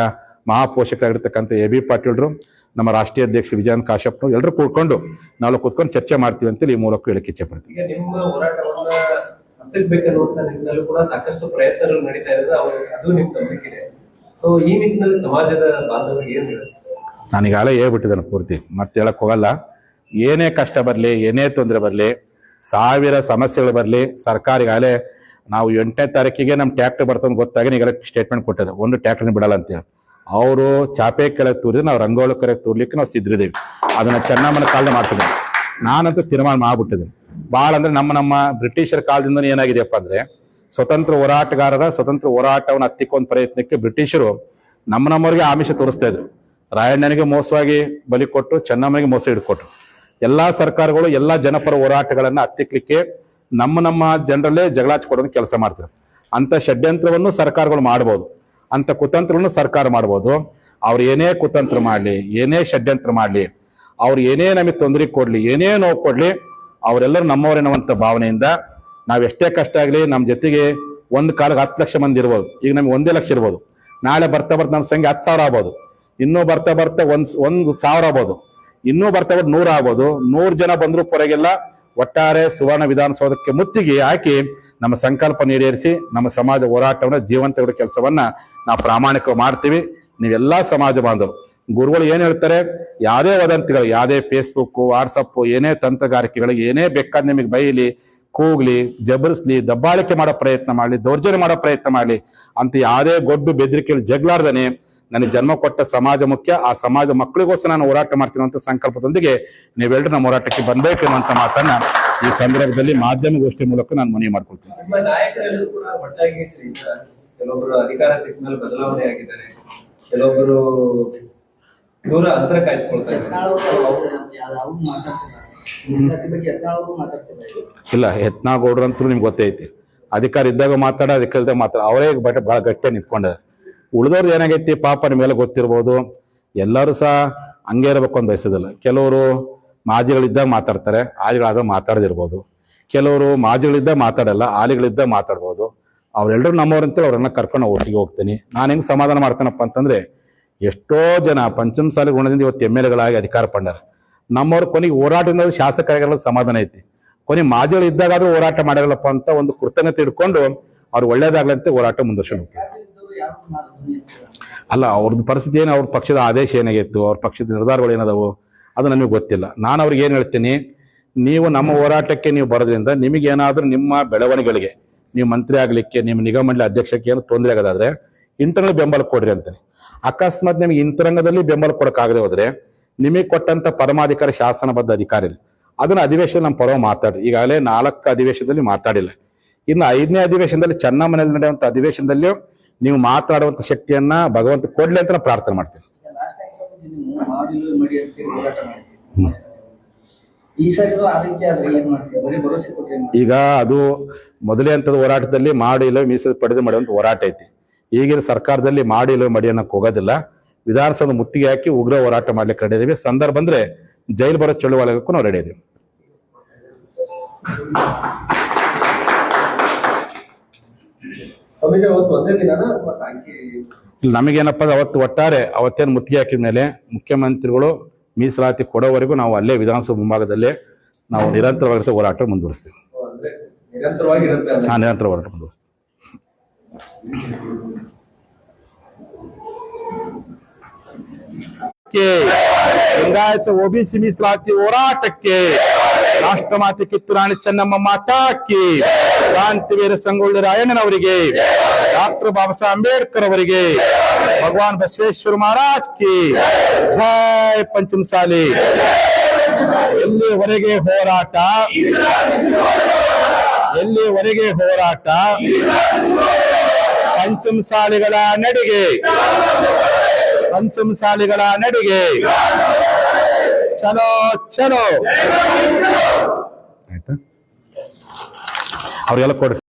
ಮಹಾಪೋಷಕರಾಗಿರ್ತಕ್ಕಂಥ ಎ ಬಿ ಪಾಟೀಲ್ರು ನಮ್ಮ ರಾಷ್ಟ್ರೀಯ ಅಧ್ಯಕ್ಷ ವಿಜಯನ್ ಕಾಶ್ಯಪ್ನು ಎಲ್ಲರೂ ಕೂತ್ಕೊಂಡು ನಾವು ಕೂತ್ಕೊಂಡು ಚರ್ಚೆ ಮಾಡ್ತೀವಿ ಅಂತೇಳಿ ಈ ಮೂಲಕ ಹೇಳಕ್ಕೆ ಇಚ್ಛೆ ಪಡ್ತೀವಿ ಸಾಕಷ್ಟು ಪ್ರಯತ್ನಗಳು ನಡೀತಾ ಇರೋದು ಸೊ ಈ ನಿಟ್ಟಿನಲ್ಲಿ ಸಮಾಜದ ಬಾಂಧವರಿಗೆ ಏನು? ನಾನೀಗಾಗಲೇ ಹೇಳ್ಬಿಟ್ಟಿದ್ದೇನೆ ಪೂರ್ತಿ ಮತ್ತೆ ಹೇಳಕ್ ಹೋಗಲ್ಲ. ಏನೇ ಕಷ್ಟ ಬರಲಿ ಏನೇ ತೊಂದರೆ ಬರಲಿ ಸಾವಿರ ಸಮಸ್ಯೆಗಳು ಬರಲಿ ಸರ್ಕಾರ ಈಗಾಗಲೇ ನಾವು ಎಂಟನೇ ತಾರೀಕಿಗೆ ನಮ್ಮ ಟ್ಯಾಕ್ಟರ್ ಬರ್ತದೆ ಗೊತ್ತಾಗಿ ಈಗಾಗಲೇ ಸ್ಟೇಟ್ಮೆಂಟ್ ಕೊಟ್ಟಿದೆ. ಒಂದು ಟ್ಯಾಕ್ಟರ್ನ ಬಿಡಲ್ಲ ಅಂತೇಳಿ. ಅವರು ಚಾಪೆ ಕೆಳಗೆ ತೂರಿದ್ರೆ ನಾವು ರಂಗೋಳ ಕೆಳಗೆ ತೂರ್ಲಿಕ್ಕೆ ನಾವು ಸಿದ್ರಿದ್ದೀವಿ ಅದನ್ನ ಚೆನ್ನಮ್ಮನ ಕಾಲದ ಮಾಡ್ತಿದ್ದೇವೆ ನಾನಂತೂ ತೀರ್ಮಾನ ಮಾಡ್ಬಿಟ್ಟಿದ್ದೀನಿ. ಭಾಳ ಅಂದ್ರೆ ನಮ್ಮ ನಮ್ಮ ಬ್ರಿಟಿಷರ ಕಾಲದಿಂದ ಏನಾಗಿದೆಯಪ್ಪ ಅಂದ್ರೆ ಸ್ವತಂತ್ರ ಹೋರಾಟಗಾರರ ಸ್ವತಂತ್ರ ಹೋರಾಟವನ್ನು ಹತ್ತಿಕೊಂಡ ಪ್ರಯತ್ನಕ್ಕೆ ಬ್ರಿಟಿಷರು ನಮ್ಮ ನಮ್ಮವರಿಗೆ ಆಮಿಷ ತೋರಿಸ್ತಾ ಇದ್ರು. ರಾಯಣ್ಣನಿಗೆ ಮೋಸವಾಗಿ ಬಲಿ ಕೊಟ್ಟು, ಚೆನ್ನಮ್ಮನಿಗೆ ಮೋಸ ಹಿಡ್ಕೊಟ್ರು. ಎಲ್ಲಾ ಸರ್ಕಾರಗಳು, ಎಲ್ಲಾ ಜನಪರ ಹೋರಾಟಗಳನ್ನ ಹತ್ತಿಕ್ಲಿಕ್ಕೆ ನಮ್ಮ ನಮ್ಮ ಜನರಲ್ಲೇ ಜಗಳ ಹಚ್ಕೊಡೋದು ಕೆಲಸ ಮಾಡ್ತಾರೆ ಅಂತ ಷಡ್ಯಂತ್ರವನ್ನು ಸರ್ಕಾರಗಳು ಮಾಡ್ಬೋದು. ಅಂತ ಕುತಂತ್ರನು ಸರ್ಕಾರ ಮಾಡ್ಬೋದು. ಅವ್ರು ಏನೇ ಕುತಂತ್ರ ಮಾಡ್ಲಿ, ಏನೇ ಷಡ್ಯಂತ್ರ ಮಾಡ್ಲಿ, ಅವ್ರು ಏನೇ ನಮಗೆ ತೊಂದರೆ ಕೊಡ್ಲಿ, ಏನೇ ನೋವು ಕೊಡ್ಲಿ, ಅವರೆಲ್ಲರೂ ನಮ್ಮವರೇನವಂತ ಭಾವನೆಯಿಂದ ನಾವ್ ಎಷ್ಟೇ ಕಷ್ಟ ಆಗಲಿ ನಮ್ಮ ಜೊತೆಗೆ ಒಂದು ಕಾಲಕ್ಕೆ ಹತ್ತು ಲಕ್ಷ ಮಂದಿ ಇರ್ಬೋದು. ಈಗ ನಮ್ಗೆ ಒಂದೇ ಲಕ್ಷ ಇರ್ಬೋದು. ನಾಳೆ ಬರ್ತಾ ಬರ್ತಾ ನಮ್ಮ ಸಂಖ್ಯೆ ಹತ್ತು ಸಾವಿರ ಆಗ್ಬೋದು. ಇನ್ನೂ ಬರ್ತಾ ಬರ್ತಾ ಒಂದು ಒಂದು ಸಾವಿರ ಆಗ್ಬೋದು. ಇನ್ನೂ ಬರ್ತಾ ಬರ್ತಾ ನೂರು ಆಗ್ಬೋದು. ನೂರು ಜನ ಬಂದರೂ ಪೊರೆಗೆಲ್ಲ ಒಟ್ಟಾರೆ ಸುವರ್ಣ ವಿಧಾನಸೌಧಕ್ಕೆ ಮುತ್ತಿಗೆ ಹಾಕಿ ನಮ್ಮ ಸಂಕಲ್ಪ ಈಡೇರಿಸಿ ನಮ್ಮ ಸಮಾಜ ಹೋರಾಟವನ್ನು ಜೀವಂತ ಇಡೋ ಕೆಲಸವನ್ನ ನಾವು ಪ್ರಾಮಾಣಿಕ ಮಾಡ್ತೀವಿ. ನೀವೆಲ್ಲ ಸಮಾಜ ಬಾಂಧವರು ಗುರುಗಳು ಏನು ಹೇಳ್ತಾರೆ? ಯಾವುದೇ ವದಂತಿಗಳು, ಯಾವುದೇ ಫೇಸ್ಬುಕ್ ವಾಟ್ಸಪ್ ಏನೇ ತಂತ್ರಗಾರಿಕೆಗಳು ಏನೇ ಬೇಕಾದ ನಿಮಗೆ ಬೈಲಿ, ಕೂಗ್ಲಿ, ಜಬರಿಸ್ಲಿ, ದಬ್ಬಾಳಿಕೆ ಮಾಡೋ ಪ್ರಯತ್ನ ಮಾಡಲಿ, ದೌರ್ಜನ್ಯ ಮಾಡೋ ಪ್ರಯತ್ನ ಮಾಡಲಿ ಅಂತ ಯಾವುದೇ ಗೊಡ್ಡು ಬೆದರಿಕೆಯಲ್ಲಿ ಜಗ್ಲಾರ್ದನೆ ನನಗೆ ಜನ್ಮ ಕೊಟ್ಟ ಸಮಾಜ ಮುಖ್ಯ, ಆ ಸಮಾಜ ಮಕ್ಕಳಿಗೋಸ್ಕರ ನಾನು ಹೋರಾಟ ಮಾಡ್ತೀನಿ ಅಂತ ಸಂಕಲ್ಪದೊಂದಿಗೆ ನೀವೆಲ್ಲರೂ ನಮ್ಮ ಹೋರಾಟಕ್ಕೆ ಬಂದಬೇಕು ಅನ್ನುವಂಥ ಮಾತನ್ನ ಈ ಸಂದರ್ಭದಲ್ಲಿ ಮಾಧ್ಯಮಗೋಷ್ಠಿ ಮೂಲಕ ನಾನು ಮನವಿ ಮಾಡ್ಕೊಳ್ತೀನಿ. ಅಧಿಕಾರ ಸಿಕ್ಕ ಮೇಲೆ ಬದಲಾವಣೆ ಆಗಿದ್ದಾರೆ. ದೂರ ಅಂತರ ಕಾಯ್ದುಕೊಳ್ತಾ ಇಲ್ಲ ಯತ್ನಾಗೌಡ್ರು ಅಂತೂ ನಿಮ್ಗೆ ಗೊತ್ತೇ ಐತಿ. ಅಧಿಕಾರ ಇದ್ದಾಗ ಮಾತಾಡ ಅದಕ್ಕೆ ಇದ್ದಾಗ ಮಾತಾಡ. ಅವರೇ ಬಟ್ ಬಹಳ ಗಟ್ಟಿಯಾಗಿ ನಿಂತ್ಕೊಂಡ. ಉಳಿದವ್ರದ್ದು ಏನಾಗೈತಿ ಪಾಪ ನಿಮ್ಗೆಲ್ಲ ಗೊತ್ತಿರ್ಬೋದು. ಎಲ್ಲರೂ ಸಹ ಹಂಗೆ ಇರ್ಬೇಕು ಅಂತ ಬಯಸೋದಿಲ್ಲ ಕೆಲವರು ಮಾಜಿಗಳಿದ್ದಾಗ ಮಾತಾಡ್ತಾರೆ ಆಲಿಗಳಾದಾಗ ಮಾತಾಡದಿರ್ಬೋದು. ಕೆಲವರು ಮಾಜಿಗಳಿದ್ದಾಗ ಮಾತಾಡಲ್ಲ ಆಲಿಗಳಿದ್ದಾಗ ಮಾತಾಡ್ಬೋದು. ಅವರೆಲ್ಲರೂ ನಮ್ಮವ್ರಂತ ಅವ್ರನ್ನ ಕರ್ಕೊಂಡು ಒಟ್ಟಿಗೆ ಹೋಗ್ತೀನಿ. ನಾನು ಹೆಂಗೆ ಸಮಾಧಾನ ಮಾಡ್ತೇನಪ್ಪ ಅಂತಂದ್ರೆ, ಎಷ್ಟೋ ಜನ ಪಂಚಮ ಸಾಲಿ ಗುಣದಿಂದ ಇವತ್ತು ಎಂ ಎಲ್ ಎಗಳಾಗಿ ಅಧಿಕಾರ ಪಂಡಾರ ನಮ್ಮವ್ರ ಕೊನೆಗೆ ಹೋರಾಟದಿಂದ ಶಾಸಕರಾಗಿರೋ ಸಮಾಧಾನ ಐತಿ. ಕೊನೆ ಮಾಜಿಗಳು ಇದ್ದಾಗಾದ್ರೂ ಹೋರಾಟ ಮಾಡಿರಲ್ಲಪ್ಪ ಅಂತ ಒಂದು ಕೃತಜ್ಞತೆ ಇಟ್ಕೊಂಡು ಅವ್ರು ಒಳ್ಳೇದಾಗ್ಲಂತೆ ಹೋರಾಟ ಮುಂದುವರ್ಸ್ಕೊಂಡು. ಅಲ್ಲ, ಅವ್ರದ್ದು ಪರಿಸ್ಥಿತಿ ಏನು? ಅವ್ರ ಪಕ್ಷದ ಆದೇಶ ಏನಾಗಿತ್ತು ಅವ್ರ ಪಕ್ಷದ ನಿರ್ಧಾರಗಳು ಏನದಾವು? ಅದು ನಮಗೆ ಗೊತ್ತಿಲ್ಲ. ನಾನು ಅವ್ರಿಗೆ ಏನು ಹೇಳ್ತೀನಿ, ನೀವು ನಮ್ಮ ಹೋರಾಟಕ್ಕೆ ನೀವು ಬರೋದ್ರಿಂದ ನಿಮಗೇನಾದ್ರೂ ನಿಮ್ಮ ಬೆಳವಣಿಗೆಗಳಿಗೆ, ನೀವು ಮಂತ್ರಿ ಆಗಲಿಕ್ಕೆ, ನಿಮ್ಮ ನಿಗಮ ಮಂಡಳಿ ಅಧ್ಯಕ್ಷಕ್ಕೆ ಏನು ತೊಂದರೆ ಆಗೋದಾದ್ರೆ ಇಂಟರ್ನಲ್ ಬೆಂಬಲ ಕೊಡ್ರಿ ಅಂತಾನೆ. ಅಕಸ್ಮಾತ್ ನಿಮಗೆ ಇಂತರಂಗದಲ್ಲಿ ಬೆಂಬಲ ಕೊಡೋಕ್ಕಾಗದೆ ಹೋದ್ರೆ ನಿಮಗೆ ಕೊಟ್ಟಂತ ಪರಮಾಧಿಕಾರಿ ಶಾಸನಬದ್ಧ ಅಧಿಕಾರ ಇದೆ. ಅದನ್ನ ಅಧಿವೇಶನ ನಮ್ಮ ಪರವಾಗಿ ಮಾತಾಡಿ ಈಗಾಗಲೇ ನಾಲ್ಕು ಅಧಿವೇಶನದಲ್ಲಿ ಮಾತಾಡಿಲ್ಲ. ಇನ್ನು ಐದನೇ ಅಧಿವೇಶನದಲ್ಲಿ ಚೆನ್ನಮ್ಮನಲ್ಲಿ ನಡೆಯುವಂಥ ಅಧಿವೇಶನದಲ್ಲಿಯೂ ನೀವು ಮಾತಾಡುವಂಥ ಶಕ್ತಿಯನ್ನ ಭಗವಂತ ಕೊಡಲಿ ಅಂತ ನಾನು ಪ್ರಾರ್ಥನೆ ಮಾಡ್ತೀನಿ. ನೀವು ಮಾಡಿಲ್ಲ ಮಾಡಿ ಅಂತ ಹೇಳಿ ಹೋರಾಟ ಮಾಡಿದ್ರಿ ಈ ಸರಿ ಆ ರೀತಿ ಆದ್ರೆ ಏನ್ ಮಾಡ್ತೀವಿ ಬರೀ ಭರವಸೆ ಕೊಟ್ಟರೆ ಈಗ ಅದು ಮೊದಲೇ ಹಂತದ ಹೋರಾಟದಲ್ಲಿ ಮಾಡಿ ಇಲ್ಲ ಮೀಸಲು ಪಡೆದು ಮಾಡುವಂತ ಹೋರಾಟ ಐತಿ. ಈಗಿನ ಸರ್ಕಾರದಲ್ಲಿ ಮಾಡಿ ಇಲ್ಲ ಮಡಿ ಅನ್ನಕ್ ಹೋಗೋದಿಲ್ಲ. ವಿಧಾನಸೌಧ ಮುತ್ತಿಗೆ ಹಾಕಿ ಉಗ್ರ ಹೋರಾಟ ಮಾಡ್ಲಿಕ್ಕೆ ರೆಡಿ ಇದೀವಿ. ಸಂದರ್ಭ ಬಂದ್ರೆ ಜೈಲು ಬರೋ ಚಳುವಳಿಗೂ ನಾವು ರೆಡಿ ಇದೀವಿ. ಸಮಿತಿ ಅವತ್ತು ಒಂದೇ ದಿನ ನಮಗೇನಪ್ಪ ಅವತ್ತು ಒಟ್ಟಾರೆ ಅವತ್ತೇನು ಮುತ್ತಿಗೆ ಹಾಕಿದ ಮೇಲೆ ಮುಖ್ಯಮಂತ್ರಿಗಳು ಮೀಸಲಾತಿ ಕೊಡೋವರೆಗೂ ನಾವು ಅಲ್ಲೇ ವಿಧಾನಸಭಾ ಮುಂಭಾಗದಲ್ಲೇ ನಾವು ನಿರಂತರವಾಗಿ ಹೋರಾಟ ಮುಂದುವರಿಸ್ತೀವಿ ಅಂದ್ರೆ ನಿರಂತರವಾಗಿ ಇರುತ್ತೆ ಅಂದ್ರೆ. ಹಾ ನಿರಂತರ ಹೋರಾಟ ಮುಂದುವರಿಸ್ತೀವಿ ಲಿಂಗಾಯತ ಒಬಿಸಿ ಮೀಸಲಾತಿ ಹೋರಾಟಕ್ಕೆ ರಾಷ್ಟ್ರಮಾತೆ ಕಿತ್ತೂರಾಣಿ ಚೆನ್ನಮ್ಮ ಮಾತಾಕಿ ಕ್ರಾಂತಿವೀರ ಸಂಗೊಳ್ಳಿ ರಾಯಣ್ಣನವರಿಗೆ ಡಾಕ್ಟರ್ ಬಾಬಾ ಸಾಹೇಬ್ ಅಂಬೇಡ್ಕರ್ ಅವರಿಗೆ ಭಗವಾನ್ ಬಸವೇಶ್ವರ ಮಹಾರಾಜ್ ಕಿ ಜಯ ಪಂಚಮಸಾಲಿ. ಎಲ್ಲಿವರೆಗೆ ಹೋರಾಟ? ಎಲ್ಲಿವರೆಗೆ ಹೋರಾಟ? ಪಂಚಮಸಾಲಿಗಳ ನಡಿಗೆ. ಪಂಚಮಸಾಲಿಗಳ ನಡಿಗೆ. ಚಲೋ ಚಲೋ. ಆಯ್ತಾ? ಅವ್ರಿಗೆಲ್ಲ ಕೊಡ್ರಿ